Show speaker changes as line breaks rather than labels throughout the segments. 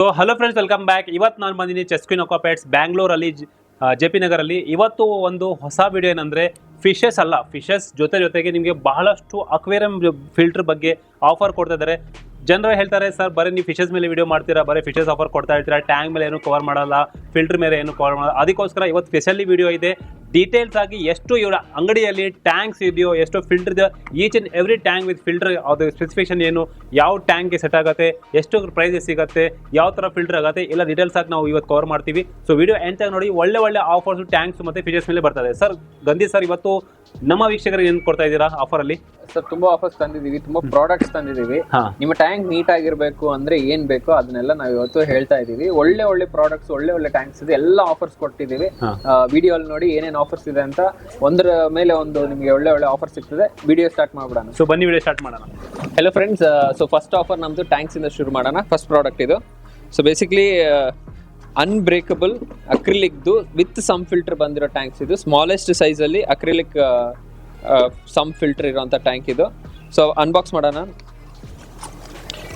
So hello friends welcome back ಇವತ್ತು ನಾನು ಬಂದಿನಿ ಚೆಸ್ಕಿನ್ ಅಕ್ವಾಪೇಟ್ಸ್ ಬ್ಯಾಂಗ್ಳೂರಲ್ಲಿ ಜೆ ಪಿ ನಗರಲ್ಲಿ. ಇವತ್ತು ಒಂದು ಹೊಸ ವಿಡಿಯೋ ಏನಂದರೆ ಫಿಶಸ್ ಅಲ್ಲ ಫಿಶಸ್ ಜೊತೆ ಜೊತೆಗೆ ನಿಮಗೆ ಬಹಳಷ್ಟು ಅಕ್ವೇರಿಯಂ ಫಿಲ್ಟರ್ ಬಗ್ಗೆ ಆಫರ್ ಕೊಡ್ತಾ ಇದ್ದಾರೆ. ಜನರು ಹೇಳ್ತಾರೆ, ಸರ್, ಬರೀ ನೀವು ಫಿಶಸ್ ಮೇಲೆ ವಿಡಿಯೋ ಮಾಡ್ತೀರಾ, ಬರೀ ಫಿಶಸ್ ಆಫರ್ ಕೊಡ್ತಾ ಇರ್ತೀರಾ, ಟ್ಯಾಂಕ್ ಮೇಲೆ ಏನು ಕವರ್ ಮಾಡಲ್ಲ ಫಿಲ್ಟರ್ ಮೇಲೆ ಏನು ಕವರ್ ಮಾಡಲ್ಲ. ಅದಕ್ಕೋಸ್ಕರ ಇವತ್ತು ಸ್ಪೆಷಲಿ ವಿಡಿಯೋ ಇದೆ. ಡೀಟೇಲ್ಸ್ ಆಗಿ ಎಷ್ಟು ಇವರ ಅಂಗಡಿಯಲ್ಲಿ ಟ್ಯಾಂಕ್ಸ್ ಇದೆಯೋ, ಎಷ್ಟು ಫಿಲ್ಟರ್ ಇದೆಯೋ each and every tank with filter ಅದು ಸ್ಪೆಸಿಫಿಕೇಶನ್ ಏನು, ಯಾವ ಟ್ಯಾಂಕ್ಗೆ ಸೆಟ್ ಆಗುತ್ತೆ, ಎಷ್ಟು ಪ್ರೈಸಸ್ ಸಿಗುತ್ತೆ, ಯಾವ ಥರ ಫಿಲ್ಟರ್ ಆಗುತ್ತೆ, ಎಲ್ಲ ಡೀಟೇಲ್ಸ್ ಆಗಿ ನಾವು ಇವತ್ತು ಕವರ್ ಮಾಡ್ತೀವಿ. ಸೊ ವಿಡಿಯೋ ಎಂತಾಗಿ ನೋಡಿ, ಒಳ್ಳೆ ಒಳ್ಳೆ ಆಫರ್ಸು ಟ್ಯಾಂಕ್ಸ್ ಮತ್ತು ಫೀಚರ್ಸ್ ಮೇಲೆ ಬರ್ತದೆ. ಸರ್ ಗಂಧಿ ಸರ್ ಇವತ್ತು ನಮ್ಮ ವೀಕ್ಷಕರಿಗೆ ಏನು ಕೊಡ್ತಾ ಇದ್ದೀರಾ ಆಫರ್ ಅಲ್ಲಿ?
ಸರ್ ತುಂಬಾ ಆಫರ್ಸ್ ತಂದಿದೀವಿ ತುಂಬಾ ಪ್ರಾಡಕ್ಟ್ಸ್ ತಂದಿದೀವಿ
ಹಾಂ.
ನಿಮ್ಮ ಟ್ಯಾಂಕ್ ನೀಟ್ ಆಗಿರ್ಬೇಕು ಅಂದ್ರೆ ಏನ್ ಬೇಕೋ ಅದನ್ನೆಲ್ಲ ನಾವು ಇವತ್ತು ಹೇಳ್ತಾ ಇದೀವಿ ಒಳ್ಳೆ ಒಳ್ಳೆ ಪ್ರಾಡಕ್ಟ್ಸ್ ಒಳ್ಳೆ ಒಳ್ಳೆ ಟ್ಯಾಂಕ್ಸ್ ಇದೆ ಎಲ್ಲಾ ಆಫರ್ಸ್ ಕೊಟ್ಟಿದೀವಿ
ಹಾ.
ವಿಡಿಯೋ ಅಲ್ಲಿ ನೋಡಿ ಏನೇನ್ ಆಫರ್ಸ್ ಇದೆ ಅಂತ ಒಂದರ ಮೇಲೆ ಒಂದು ನಿಮಗೆ ಒಳ್ಳೆ ಒಳ್ಳೆ ಆಫರ್ ಸಿಗ್ತದೆ. ವಿಡಿಯೋ ಸ್ಟಾರ್ಟ್ ಮಾಡ್ಬಿಡೋಣ.
ಸೊ ಬನ್ನಿ ವಿಡಿಯೋ ಸ್ಟಾರ್ಟ್ ಮಾಡೋಣ.
Hello friends so first offer ನಮ್ದು ಟ್ಯಾಂಕ್ಸ್ ಇಂದ ಶುರು ಮಾಡೋಣ ಫಸ್ಟ್ ಪ್ರಾಡಕ್ಟ್ ಇದು. ಸೊ ಬೇಸಿಕ್ಲಿ ಅನ್ಬ್ರೇಕಬಲ್ ಅಕ್ರಿಲಿಕ್ದು ವಿತ್ ಸಮ್ ಫಿಲ್ಟರ್ ಬಂದಿರೋ ಟ್ಯಾಂಕ್ಸ್ ಇದು. ಸ್ಮಾಲೆಸ್ಟ್ ಸೈಜ್ ಅಲ್ಲಿ ಅಕ್ರಿಲಿಕ್ ಸಮ್ ಫಿಲ್ಟರ್ ಇರೋವಂಥ ಟ್ಯಾಂಕ್ ಇದು. ಸೊ ಅನ್ಬಾಕ್ಸ್ ಮಾಡೋಣ.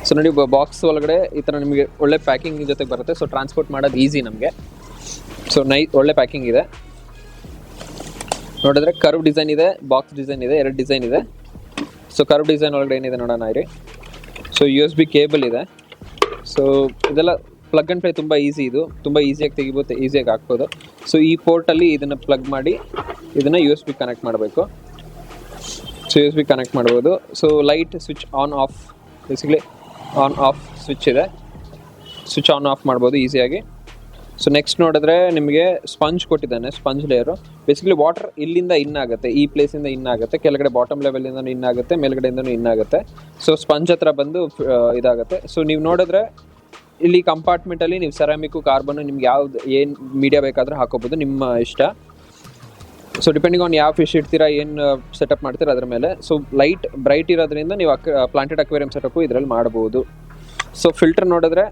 ಸೊ ನೋಡಿ ಬಾಕ್ಸ್ ಒಳಗಡೆ ಈ ಥರ ನಿಮಗೆ ಒಳ್ಳೆ ಪ್ಯಾಕಿಂಗ್ ಜೊತೆಗೆ ಬರುತ್ತೆ. ಸೊ ಟ್ರಾನ್ಸ್ಪೋರ್ಟ್ ಮಾಡೋದು ಈಸಿ ನಮಗೆ. ಸೊ ನೈ, ಒಳ್ಳೆ ಪ್ಯಾಕಿಂಗ್ ಇದೆ. ನೋಡಿದ್ರೆ ಕರ್ವ್ ಡಿಸೈನ್ ಇದೆ ಬಾಕ್ಸ್ ಡಿಸೈನ್ ಇದೆ, ಎರಡು ಡಿಸೈನ್ ಇದೆ. ಸೊ ಕರ್ವ್ ಡಿಸೈನ್ ಒಳಗಡೆ ಏನಿದೆ ನೋಡೋಣ, ಇರಿ. So U S B cable ಇದೆ. ಸೊ ಇದೆಲ್ಲ ಪ್ಲಗ್ ಅಂಡ್ ಪ್ಲೇ ತುಂಬ ಈಸಿ ಇದು. ತುಂಬ ಈಸಿಯಾಗಿ ತೆಗಿಬೋದು ಈಸಿಯಾಗಿ ಹಾಕ್ಬೋದು. ಸೊ ಈ ಪೋರ್ಟಲ್ಲಿ ಇದನ್ನು ಪ್ಲಗ್ ಮಾಡಿ, ಇದನ್ನು ಯು ಎಸ್ ಬಿ ಕನೆಕ್ಟ್ ಮಾಡಬೇಕು. So U S B connect ಮಾಡ್ಬೋದು. So light switch on off basically on off switch ಇದೆ. ಸ್ವಿಚ್ ಆನ್ ಆಫ್ ಮಾಡ್ಬೋದು ಈಸಿಯಾಗಿ ಸೊ ನೆಕ್ಸ್ಟ್ ನೋಡಿದ್ರೆ ನಿಮಗೆ ಸ್ಪಂಜ್ ಕೊಟ್ಟಿದ್ದಾನೆ ಸ್ಪಂಜ್ ಲೇಯರು ಬೇಸಿಕಲಿ ವಾಟರ್ ಇಲ್ಲಿಂದ ಇನ್ ಆಗುತ್ತೆ, ಈ ಪ್ಲೇಸಿಂದ ಇನ್ ಆಗುತ್ತೆ, ಕೆಳಗಡೆ ಬಾಟಮ್ ಲೆವೆಲಿಂದನೂ ಇನ್ ಆಗುತ್ತೆ, ಮೇಲ್ಗಡೆಯಿಂದನೂ ಇನ್ ಆಗುತ್ತೆ. ಸೊ ಸ್ಪಂಜ್ ಹತ್ರ ಬಂದು ಇದಾಗುತ್ತೆ. ಸೊ ನೀವು ನೋಡಿದ್ರೆ ಇಲ್ಲಿ ಕಂಪಾರ್ಟ್ಮೆಂಟ್ ಅಲ್ಲಿ ನೀವು ಸೆರಾಮಿಕ್ ಕಾರ್ಬನ್ ನಿಮ್ಗೆ ಯಾವ್ದು ಏನ್ ಮೀಡಿಯಾ ಬೇಕಾದರೂ ಹಾಕೋಬಹುದು ನಿಮ್ಮ ಇಷ್ಟ. ಸೊ ಡಿಪೆಂಡಿಂಗ್ ಆನ್ ಯಾವ ಫಿಶ್ ಇಡ್ತೀರಾ, ಏನು ಸೆಟಪ್ ಮಾಡ್ತೀರಾ ಅದ್ರ ಮೇಲೆ. ಸೊ ಲೈಟ್ ಬ್ರೈಟ್ ಇರೋದ್ರಿಂದ ನೀವು ಅಕ್ ಪ್ಲಾಂಟೆಡ್ ಅಕ್ವೇರಿಯಂ ಸೆಟಪ್ ಇದರಲ್ಲಿ ಮಾಡಬಹುದು ಸೊ ಫಿಲ್ಟರ್ ನೋಡಿದ್ರೆ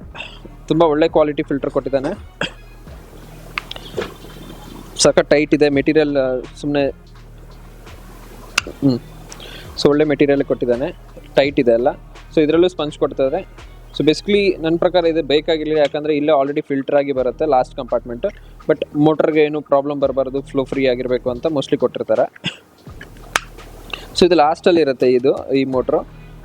ತುಂಬ ಒಳ್ಳೆ ಕ್ವಾಲಿಟಿ ಫಿಲ್ಟರ್ ಕೊಟ್ಟಿದ್ದಾನೆ. ಸಖತ್ ಟೈಟ್ ಇದೆ ಮೆಟೀರಿಯಲ್ ಸುಮ್ಮನೆ ಹ್ಞೂ ಸೊ ಒಳ್ಳೆ ಮೆಟೀರಿಯಲ್ ಕೊಟ್ಟಿದ್ದಾನೆ. ಟೈಟ್ ಇದೆ ಅಲ್ಲ ಸೊ ಇದರಲ್ಲೂ ಸ್ಪಂಜ್ ಕೊಡ್ತಾರೆ ಸೊ ಬೇಸಿಕಲಿ ನನ್ನ ಪ್ರಕಾರ ಇದು ಬೇಕಾಗಿಲ್ಲ ಯಾಕಂದರೆ ಇಲ್ಲೇ ಆಲ್ರೆಡಿ ಫಿಲ್ಟರ್ ಆಗಿ ಬರುತ್ತೆ ಲಾಸ್ಟ್ ಕಂಪಾರ್ಟ್ಮೆಂಟ್ ಬಟ್ ಮೋಟರ್ಗೆ ಏನು ಪ್ರಾಬ್ಲಮ್ ಬರಬಾರ್ದು ಫ್ಲೋ ಫ್ರೀ ಆಗಿರಬೇಕು ಅಂತ ಮೋಸ್ಟ್ಲಿ ಕೊಟ್ಟಿರ್ತಾರೆ. ಸೊ ಇದು ಲಾಸ್ಟಲ್ಲಿ ಇರುತ್ತೆ ಇದು, ಈ ಮೋಟ್ರು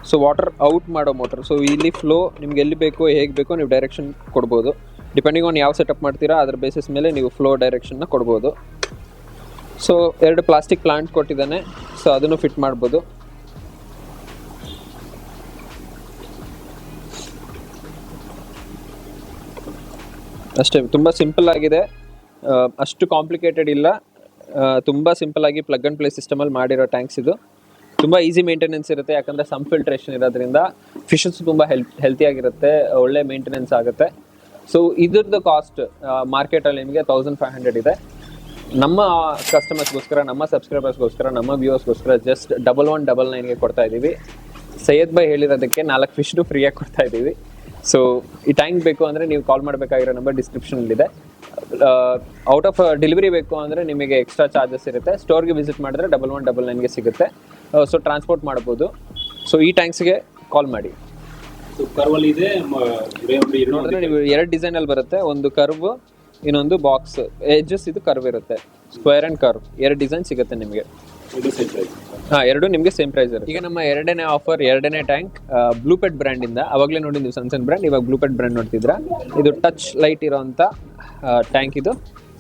ಸೊ ವಾಟರ್ ಔಟ್ ಮಾಡೋ ಮೋಟ್ರ್ ಸೊ ಇಲ್ಲಿ ಫ್ಲೋ ನಿಮ್ಗೆ ಎಲ್ಲಿ ಬೇಕೋ, ಹೇಗೆ ಬೇಕೋ ನೀವು ಡೈರೆಕ್ಷನ್ ಕೊಡ್ಬೋದು. ಡಿಪೆಂಡಿಂಗ್ ಆನ್ ಯಾವ ಸೆಟಪ್ ಮಾಡ್ತೀರಾ, ಅದ್ರ ಬೇಸಿಸ್ ಮೇಲೆ ನೀವು ಫ್ಲೋ ಡೈರೆಕ್ಷನ್ನ ಕೊಡ್ಬೋದು. ಸೊ ಎರಡು ಪ್ಲಾಸ್ಟಿಕ್ ಪ್ಲಾಂಟ್ ಕೊಟ್ಟಿದ್ದಾನೆ. ಸೊ ಅದನ್ನು ಫಿಟ್ ಮಾಡ್ಬೋದು. ಅಷ್ಟೇ, ತುಂಬ ಸಿಂಪಲ್ ಆಗಿದೆ. ಅಷ್ಟು ಕಾಂಪ್ಲಿಕೇಟೆಡ್ ಇಲ್ಲ. ತುಂಬ ಸಿಂಪಲ್ ಆಗಿ ಪ್ಲಗ್ ಅಂಡ್ ಪ್ಲೇ ಸಿಸ್ಟಮಲ್ಲಿ ಮಾಡಿರೋ ಟ್ಯಾಂಕ್ಸ್ ಇದು. ತುಂಬ ಈಸಿ ಮೇಂಟೆನೆನ್ಸ್ ಇರುತ್ತೆ, ಯಾಕಂದರೆ ಸಮ್ ಫಿಲ್ಟ್ರೇಷನ್ ಇರೋದ್ರಿಂದ ಫಿಶಸ್ ತುಂಬ ಹೆಲ್ತ್ ಹೆಲ್ತಿಯಾಗಿರುತ್ತೆ ಒಳ್ಳೆ ಮೇಂಟೆನೆನ್ಸ್ ಆಗುತ್ತೆ. ಸೊ ಇದ್ರದ್ದು ಕಾಸ್ಟ್ ಮಾರ್ಕೆಟಲ್ಲಿ ನಿಮಗೆ ತೌಸಂಡ್ ಫೈವ್ ಹಂಡ್ರೆಡ್ ಇದೆ. ನಮ್ಮ ಕಸ್ಟಮರ್ಸ್ಗೋಸ್ಕರ ನಮ್ಮ ಸಬ್ಸ್ಕ್ರೈಬರ್ಸ್ಗೋಸ್ಕರ ನಮ್ಮ ವ್ಯೂವರ್ಸ್ಗೋಸ್ಕರ ಜಸ್ಟ್ ಡಬಲ್ ಒನ್ ಡಬಲ್ ನೈನ್ಗೆ ಕೊಡ್ತಾ ಇದ್ದೀವಿ. ಸೈಯದ್ ಬೈ ಹೇಳಿರೋದಕ್ಕೆ ನಾಲ್ಕು ಫಿಶ್ನು ಫ್ರೀಯಾಗಿ ಕೊಡ್ತಾ ಇದ್ದೀವಿ. ಸೊ ಈ ಟ್ಯಾಂಕ್ ಬೇಕು ಅಂದರೆ ನೀವು ಕಾಲ್ ಮಾಡಬೇಕಾಗಿರೋ ನಂಬರ್ ಡಿಸ್ಕ್ರಿಪ್ಷನಲ್ಲಿದೆ ಔಟ್ ಆಫ್ ಡೆಲಿವರಿ ಬೇಕು ಅಂದರೆ ನಿಮಗೆ ಎಕ್ಸ್ಟ್ರಾ ಚಾರ್ಜಸ್ ಇರುತ್ತೆ. ಸ್ಟೋರ್ಗೆ ವಿಸಿಟ್ ಮಾಡಿದ್ರೆ ಡಬಲ್ ಒನ್ ಡಬಲ್ ನೈನ್ಗೆ ಸಿಗುತ್ತೆ. ಸೊ ಟ್ರಾನ್ಸ್ಪೋರ್ಟ್ ಮಾಡ್ಬೋದು. ಸೊ ಈ ಟ್ಯಾಂಕ್ಸ್ಗೆ ಕಾಲ್ ಮಾಡಿ. ನೋಡಿದ್ರೆ ನೀವು ಎರಡು ಡಿಸೈನಲ್ಲಿ ಬರುತ್ತೆ. ಒಂದು ಕರ್ವ್ ಇನ್ನೊಂದು ಬಾಕ್ಸ್ ಎಡ್ಜಸ್ ಇದು ಕರ್ವ್ ಇರುತ್ತೆ. ಸ್ಕ್ವೇರ್ ಆ್ಯಂಡ್ ಕರ್ವ್ ಎರಡು ಡಿಸೈನ್ ಸಿಗುತ್ತೆ ನಿಮಗೆ. ಹಾ ಎರಡು ನಿಮಗೆ ಸೇಮ್ ಪ್ರೈಸ್ ಇರುತ್ತೆ. ಈಗ ನಮ್ಮ ಎರಡನೇ ಆಫರ್ ಎರಡನೇ ಟ್ಯಾಂಕ್ ಬ್ಲೂಪೆಟ್ ಬ್ರ್ಯಾಂಡ್ ಇಂದ. ಅವಾಗಲೇ ನೋಡಿ ನೀವು ಸಣ್ಣ ಬ್ರ್ಯಾಂಡ್ ಇವಾಗ ಬ್ಲೂಪೆಟ್ ಬ್ರ್ಯಾಂಡ್ ನೋಡ್ತಿದ್ರ? ಇದು ಟಚ್ ಲೈಟ್ ಇರೋಂಥ ಟ್ಯಾಂಕ್ ಇದು.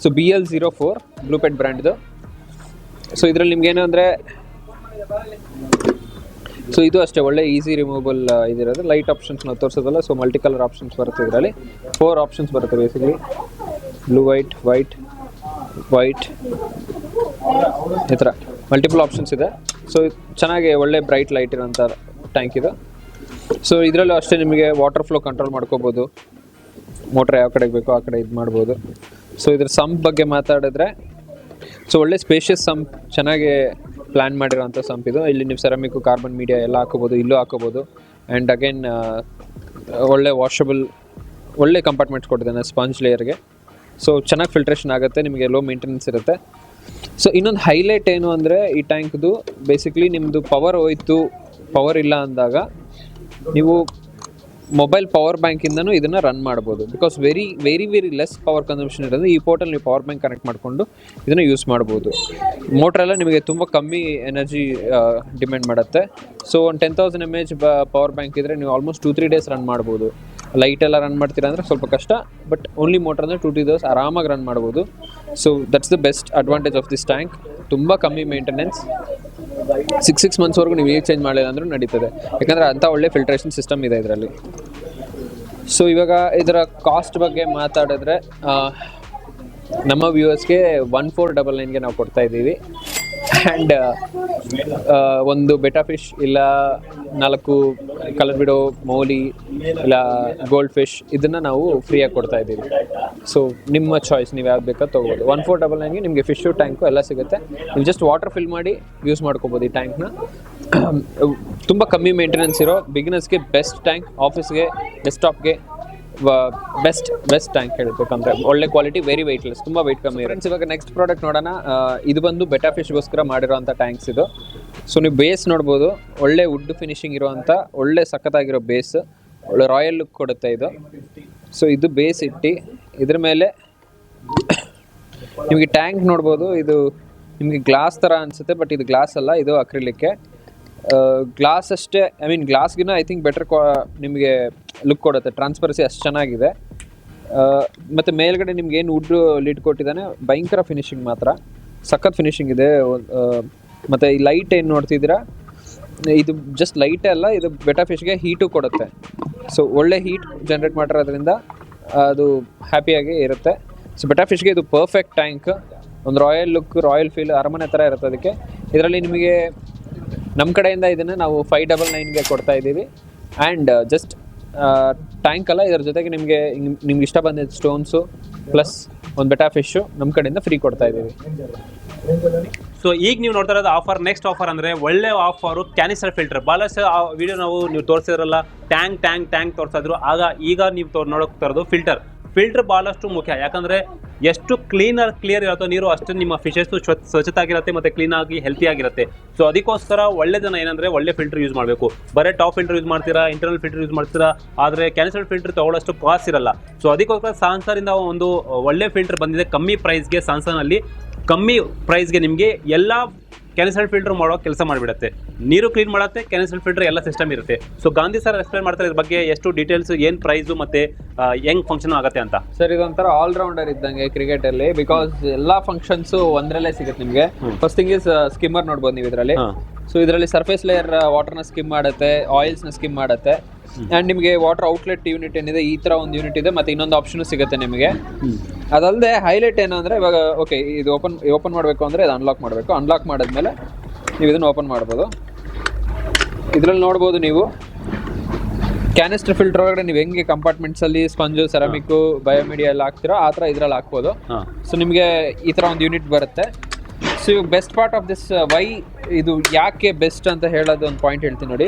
So B L zero four Bluepet ಬ್ರ್ಯಾಂಡ್ದು so ಇದರಲ್ಲಿ ನಿಮ್ಗೆ ಏನು ಅಂದರೆ ಸೊ ಇದು ಅಷ್ಟೇ ಒಳ್ಳೆ ಈಸಿ ರಿಮೂವಬಲ್ ಇದಿರೋದು. ಲೈಟ್ ಆಪ್ಷನ್ಸ್ ನಾವು ತೋರಿಸೋದಲ್ಲ ಸೊ ಮಲ್ಟಿ ಕಲರ್ ಆಪ್ಷನ್ಸ್ ಬರುತ್ತೆ ಇದರಲ್ಲಿ. ಫೋರ್ ಆಪ್ಷನ್ಸ್ ಬರುತ್ತೆ basically blue white white white ಈ ಥರ. ಮಲ್ಟಿಪಲ್ ಆಪ್ಷನ್ಸ್ ಇದೆ. ಸೊ ಚೆನ್ನಾಗಿ ಒಳ್ಳೆ ಬ್ರೈಟ್ ಲೈಟ್ ಇರೋಂಥ ಟ್ಯಾಂಕ್ ಇದು. ಸೊ ಇದರಲ್ಲೂ ಅಷ್ಟೇ ನಿಮಗೆ ವಾಟರ್ ಫ್ಲೋ ಕಂಟ್ರೋಲ್ ಮಾಡ್ಕೋಬೋದು. ಮೋಟ್ರ್ ಯಾವ ಕಡೆಗೆ ಬೇಕೋ ಆ ಕಡೆ ಇದು ಮಾಡ್ಬೋದು. ಸೊ ಇದ್ರ ಸಂಪ್ ಬಗ್ಗೆ ಮಾತಾಡಿದ್ರೆ ಸೊ ಒಳ್ಳೆ ಸ್ಪೇಷಿಯಸ್ ಸಂಪ್ ಚೆನ್ನಾಗಿ ಪ್ಲ್ಯಾನ್ ಮಾಡಿರೋಂಥ ಸಂಪ್ ಇದು. ಇಲ್ಲಿ ನೀವು ಸೆರಾಮಿಕ್ಕು ಕಾರ್ಬನ್ ಮೀಡಿಯಾ ಎಲ್ಲ ಹಾಕೋಬೋದು, ಇಲ್ಲೂ ಹಾಕೋಬೋದು. ಆ್ಯಂಡ್ ಅಗೇನ್ ಒಳ್ಳೆ ವಾಷಬಲ್ ಒಳ್ಳೆ ಕಂಪಾರ್ಟ್ಮೆಂಟ್ಸ್ ಕೊಟ್ಟಿದ್ದಾನೆ ಸ್ಪಾಂಜ್ ಲೇಯರ್ಗೆ ಸೊ ಚೆನ್ನಾಗಿ ಫಿಲ್ಟ್ರೇಷನ್ ಆಗುತ್ತೆ, ನಿಮಗೆ ಲೋ ಮೇಂಟೆನೆನ್ಸ್ ಇರುತ್ತೆ. ಸೊ ಇನ್ನೊಂದು ಹೈಲೈಟ್ ಏನು ಅಂದರೆ ಈ ಟ್ಯಾಂಕ್ದು ಬೇಸಿಕ್ಲಿ ನಿಮ್ಮದು ಪವರ್ ಹೋಯ್ತು ಪವರ್ ಇಲ್ಲ ಅಂದಾಗ ನೀವು ಮೊಬೈಲ್ ಪವರ್ ಬ್ಯಾಂಕಿಂದನೂ ಇದನ್ನು ರನ್ ಮಾಡ್ಬೋದು. Because very very very less power consumption ಇರೋದು ಈ ಪೋರ್ಟಲ್ ನೀವು ಪವರ್ ಬ್ಯಾಂಕ್ ಕನೆಕ್ಟ್ ಮಾಡಿಕೊಂಡು ಇದನ್ನು ಯೂಸ್ ಮಾಡ್ಬೋದು. ಮೋಟ್ರೆಲ್ಲ ನಿಮಗೆ ತುಂಬ ಕಮ್ಮಿ ಎನರ್ಜಿ ಡಿಮ್ಯಾಂಡ್ ಮಾಡುತ್ತೆ. ಸೊ ಒಂದು ten thousand M H power bank ಇದ್ದರೆ ನೀವು almost two three days run ಮಾಡ್ಬೋದು. ಲೈಟ್ ಎಲ್ಲ ರನ್ ಮಾಡ್ತೀರಾ ಅಂದರೆ ಸ್ವಲ್ಪ ಕಷ್ಟ ಬಟ್ ಓನ್ಲಿ ಮೋಟ್ರ್ ಅಂದರೆ ಟೂ ತ್ರೀ ಡೇಸ್ ಆರಾಮಾಗಿ ರನ್ ಮಾಡ್ಬೋದು. So that's the best advantage of this tank ತುಂಬ ಕಮ್ಮಿ ಮೇಂಟೆನೆನ್ಸ್ ಸಿಕ್ಸ್ ಸಿಕ್ಸ್ ಮಂತ್ಸ್ವರೆಗೂ ನೀವು ಈಗ ಚೇಂಜ್ ಮಾಡಿಲ್ಲ ಅಂದರೂ ನಡೀತದೆ. ಯಾಕಂದರೆ ಅಂಥ ಒಳ್ಳೆ ಫಿಲ್ಟ್ರೇಷನ್ ಸಿಸ್ಟಮ್ ಇದೆ ಇದರಲ್ಲಿ. ಸೊ ಇವಾಗ ಇದರ ಕಾಸ್ಟ್ ಬಗ್ಗೆ ಮಾತಾಡಿದ್ರೆ ನಮ್ಮ ವ್ಯೂವರ್ಸ್ಗೆ ಒನ್ ಫೋರ್ ಡಬಲ್ ನೈನ್ಗೆ ನಾವು ಕೊಡ್ತಾ ಇದ್ದೀವಿ. ಆ್ಯಂಡ್ ಒಂದು ಬೆಟಾ ಫಿಶ್ ಇಲ್ಲ ನಾಲ್ಕು ಕಲರ್ ಬಿಡೋ ಮೌಲಿ ಇಲ್ಲ ಗೋಲ್ಡ್ ಫಿಶ್ ಇದನ್ನು ನಾವು ಫ್ರೀಯಾಗಿ ಕೊಡ್ತಾ ಇದ್ದೀವಿ ಸೊ ನಿಮ್ಮ ಚಾಯ್ಸ್ ನೀವು ಯಾವ್ದು ಬೇಕಾ ತೊಗೋಬೋದು ಒನ್ ಫೋರ್ ಡಬಲ್ ನೈನ್ಗೆ ನಿಮಗೆ ಫಿಶು ಟ್ಯಾಂಕು ಎಲ್ಲ ಸಿಗುತ್ತೆ ನೀವು ಜಸ್ಟ್ ವಾಟರ್ ಫಿಲ್ ಮಾಡಿ ಯೂಸ್ ಮಾಡ್ಕೋಬೋದು ಈ ಟ್ಯಾಂಕ್ನ ತುಂಬ ಕಮ್ಮಿ ಮೇಂಟೆನೆನ್ಸ್ ಇರೋ ಬಿಗಿನರ್ಸ್ಗೆ ಬೆಸ್ಟ್ ಟ್ಯಾಂಕ್ ಆಫೀಸ್ಗೆ ಡೆಸ್ಕ್ಟಾಪ್ಗೆ ಬೆಸ್ಟ್ ಬೆಸ್ಟ್ ಟ್ಯಾಂಕ್ ಹೇಳಬೇಕಂದ್ರೆ. ಒಳ್ಳೆ ಕ್ವಾಲಿಟಿ ವೆರಿ ವೆಯ್ಟ್ಲೆಸ್ ತುಂಬ ವೆಯ್ಟ್ ಕಮ್ಮಿ ಇರುತ್ತೆ. ಇವಾಗ ನೆಕ್ಸ್ಟ್ ಪ್ರಾಡಕ್ಟ್ ನೋಡೋಣ. ಇದು ಬಂದು ಬೆಟಾ ಫಿಶ್ಗೋಸ್ಕರ ಮಾಡಿರೋಂಥ ಟ್ಯಾಂಕ್ಸ್ ಇದು. ಸೊ ನೀವು ಬೇಸ್ ನೋಡ್ಬೋದು. ಒಳ್ಳೆ ವುಡ್ ಫಿನಿಶಿಂಗ್ ಇರುವಂಥ ಒಳ್ಳೆ ಸಖತ್ತಾಗಿರೋ ಬೇಸ್ ಒಳ್ಳೆ ರಾಯಲ್ ಲುಕ್ ಕೊಡುತ್ತೆ ಇದು. ಸೊ ಇದು ಬೇಸ್ ಇಟ್ಟು, ಇದ್ರ ಮೇಲೆ ನಿಮಗೆ ಟ್ಯಾಂಕ್ ನೋಡ್ಬೋದು. ಇದು ನಿಮಗೆ ಗ್ಲಾಸ್ ಥರ ಅನಿಸುತ್ತೆ ಬಟ್ ಇದು ಗ್ಲಾಸ್ ಅಲ್ಲ, ಇದು ಅಕ್ರಿಲಿಕ್ಕೆ ಗ್ಲಾಸ್ ಅಷ್ಟೇ ಐ ಮೀನ್ ಗ್ಲಾಸ್ಗಿನ ಐ ಥಿಂಕ್ ಬೆಟರ್ ನಿಮಗೆ ಲುಕ್ ಕೊಡುತ್ತೆ. ಟ್ರಾನ್ಸ್ಪರೆನ್ಸಿ ಅಷ್ಟು ಚೆನ್ನಾಗಿದೆ. ಮತ್ತು ಮೇಲ್ಗಡೆ ನಿಮ್ಗೆ ಏನು ವುಡ್ ಲಿಡ್ ಕೊಟ್ಟಿದ್ದಾನೆ? ಭಯಂಕರ ಫಿನಿಶಿಂಗ್ ಮಾತ್ರ. ಸಖತ್ ಫಿನಿಶಿಂಗ್ ಇದೆ. ಮತ್ತು ಈ ಲೈಟ್ ಏನು ನೋಡ್ತಿದ್ದೀರಾ? ಇದು ಜಸ್ಟ್ ಲೈಟೇ ಅಲ್ಲ, ಇದು ಬೆಟಾ ಫಿಶ್ಗೆ ಹೀಟು ಕೊಡುತ್ತೆ. ಸೊ ಒಳ್ಳೆ ಹೀಟ್ ಜನ್ರೇಟ್ ಮಾಡಿರೋದ್ರಿಂದ ಅದು ಹ್ಯಾಪಿಯಾಗಿ ಇರುತ್ತೆ. ಸೊ ಬೆಟಾ ಫಿಶ್ಗೆ ಇದು ಪರ್ಫೆಕ್ಟ್ ಟ್ಯಾಂಕ್ ಒಂದು ರಾಯಲ್ ಲುಕ್ ರಾಯಲ್ ಫೀಲ್ ಅರಮನೆ ಥರ ಇರುತ್ತೆ ಅದಕ್ಕೆ. ಇದರಲ್ಲಿ ನಿಮಗೆ ನಮ್ಮ ಕಡೆಯಿಂದ ಇದನ್ನು ನಾವು ಫೈವ್ ಡಬಲ್ ನೈನ್ಗೆ ಕೊಡ್ತಾ ಇದ್ದೀವಿ. ಆ್ಯಂಡ್ ಜಸ್ಟ್ ಟ್ಯಾಂಕ್ ಅಲ್ಲ, ಇದರ ಜೊತೆಗೆ ನಿಮಗೆ ನಿಮ್ಗೆ ಇಷ್ಟ ಬಂದಿದ್ದ ಸ್ಟೋನ್ಸು ಪ್ಲಸ್ ಒಂದು ಬೆಟಾ ಫಿಶ್ ನಮ್ಮ ಕಡೆಯಿಂದ ಫ್ರೀ ಕೊಡ್ತಾ ಇದ್ದೀವಿ.
ಸೊ ಈಗ ನೀವು ನೋಡ್ತಾ ಇರೋದು ಆಫರ್ ನೆಕ್ಸ್ಟ್ ಆಫರ್ ಅಂದ್ರೆ ಒಳ್ಳೆ ಆಫರು ಕ್ಯಾನಿಸ್ಟರ್ ಫಿಲ್ಟರ್ ಬಹಳಷ್ಟು ಆ ವಿಡಿಯೋ ನಾವು ನೀವು ತೋರಿಸಿದ್ರಲ್ಲ ಟ್ಯಾಂಕ್ ಟ್ಯಾಂಕ್ ಟ್ಯಾಂಕ್ ತೋರಿಸಿದ್ರು. ಆಗ ಈಗ ನೀವು ತೋರ್ ನೋಡೋಕೆ ತರೋದು ಫಿಲ್ಟರ್ ಫಿಲ್ಟರ್ ಬಹಳಷ್ಟು ಮುಖ್ಯ. ಯಾಕಂದ್ರೆ ಎಷ್ಟು ಕ್ಲೀನರ್ ಕ್ಲಿಯರ್ ಇರುತ್ತೋ ನೀರು, ಅಷ್ಟು ನಿಮ್ಮ ಫಿಶಸ್ ಸ್ವಚ್ಛತೆ ಆಗಿರುತ್ತೆ ಮತ್ತೆ ಕ್ಲೀನ್ ಆಗಿ ಹೆಲ್ತಿ ಆಗಿರುತ್ತೆ. ಸೊ ಅದಕ್ಕೋಸ್ಕರ ಒಳ್ಳೆ ಜನ ಏನಂದ್ರೆ ಒಳ್ಳೆ ಫಿಲ್ಟರ್ ಯೂಸ್ ಮಾಡಬೇಕು. ಬರೀ ಟಾಪ್ ಫಿಲ್ಟರ್ ಯೂಸ್ ಮಾಡ್ತೀರಾ ಇಂಟರ್ನಲ್ ಫಿಲ್ಟರ್ ಯೂಸ್ ಮಾಡ್ತೀರಾ, ಆದರೆ ಕ್ಯಾನ್ಸಲ್ ಫಿಲ್ಟರ್ ತಗೊಳ್ಳೋಷ್ಟು ಕಾಸ್ಟ್ ಇರಲ್ಲ. ಸೊ ಅದಕ್ಕೋಸ್ಕರ ಸಾನ್ಸರಿಂದ ಒಂದು ಒಳ್ಳೆ ಫಿಲ್ಟರ್ ಬಂದಿದೆ. ಕಮ್ಮಿ ಪ್ರೈಸ್ಗೆ ಸಾನ್ಸರ್ನಲ್ಲಿ ಕಮ್ಮಿ ಪ್ರೈಸ್ಗೆ ನಿಮಗೆ ಎಲ್ಲ ಕ್ಯಾನ್ಸಲ್ ಫಿಲ್ಟರ್ ಮಾಡೋ ಕೆಲಸ ಮಾಡಿಬಿಡುತ್ತೆ. ನೀರು ಕ್ಲೀನ್ ಮಾಡುತ್ತೆ ಕ್ಯಾನ್ಸಲ್ ಫಿಲ್ಟರ್ ಎಲ್ಲ ಸಿಸ್ಟಮ್ ಇರುತ್ತೆ. ಸೊ ಗಾಂಧಿ ಸರ್ ಎಕ್ಸ್ಪ್ಲೈನ್ ಮಾಡ್ತಾರೆ ಇದ್ರ ಬಗ್ಗೆ ಎಷ್ಟು ಡೀಟೇಲ್ಸ್ ಏನು ಪ್ರೈಸು ಮತ್ತೆ ಹೆಂಗ್ ಫಂಕ್ಷನ್ ಆಗುತ್ತೆ ಅಂತ.
ಸರ್ ಇದೊಂಥರ ಆಲ್ರೌಂಡರ್ ಇದ್ದಂಗೆ ಕ್ರಿಕೆಟ್ ಅಲ್ಲಿ ಬಿಕಾಸ್ ಎಲ್ಲಾ ಫಂಕ್ಷನ್ಸ್ ಒಂದ್ರಲ್ಲೇ ಸಿಗುತ್ತೆ ನಿಮಗೆ. ಫಸ್ಟ್ ಥಿಂಗ್ ಇಸ್ ಸ್ಕಿಮ್ಮರ್ ನೋಡ್ಬೋದು ನೀವು ಇದರಲ್ಲಿ. ಸೊ ಇದರಲ್ಲಿ ಸರ್ಫೇಸ್ ಲೇಯರ್ ವಾಟರ್ನ ಸ್ಕಿಮ್ ಮಾಡುತ್ತೆ ಆಯಿಲ್ಸ್ನ ಸ್ಕಿಮ್ ಮಾಡುತ್ತೆ. ಅಂಡ್ ನಿಮಗೆ ವಾಟರ್ ಔಟ್ಲೆಟ್ ಯೂನಿಟ್ ಏನಿದೆ ಈ ತರ ಒಂದು ಯೂನಿಟ್ ಇದೆ ಮತ್ತೆ ಇನ್ನೊಂದು ಆಪ್ಷನ್ ಸಿಗುತ್ತೆ ನಿಮಗೆ. ಅದಲ್ಲದೆ ಹೈಲೈಟ್ ಏನು ಅಂದ್ರೆ ಇವಾಗ ಓಕೆ ಇದು ಓಪನ್ ಓಪನ್ ಮಾಡಬೇಕು ಅಂದ್ರೆ ಇದು ಅನ್ಲಾಕ್ ಮಾಡಬೇಕು. ಅನ್ಲಾಕ್ ಮಾಡಿದ್ಮೇಲೆ ನೀವು ಇದನ್ನ ಓಪನ್ ಮಾಡ್ಬೋದು. ಇದರಲ್ಲಿ ನೋಡ್ಬೋದು ನೀವು. ಕ್ಯಾನಿಸ್ಟರ್ ಫಿಲ್ಟರ್ ಒಳಗಡೆ ನೀವು ಹೆಂಗೆ ಕಂಪಾರ್ಟ್ಮೆಂಟ್ಸ್ ಅಲ್ಲಿ ಸ್ಪಂಜು ಸೆರಾಮಿಕ್ಕು ಬಯೋಮೀಡಿಯಾ ಎಲ್ಲ ಹಾಕ್ತಿರೋ ಆ ಥರ ಇದ್ರಲ್ಲಿ ಹಾಕ್ಬೋದು. ಸೊ ನಿಮಗೆ ಈ ಥರ ಒಂದು ಯೂನಿಟ್ ಬರುತ್ತೆ. ಸೊ ಇವಾಗ best part of this why ಇದು ಯಾಕೆ ಬೆಸ್ಟ್ ಅಂತ ಹೇಳೋದು ಒಂದು ಪಾಯಿಂಟ್ ಹೇಳ್ತೀನಿ ನೋಡಿ.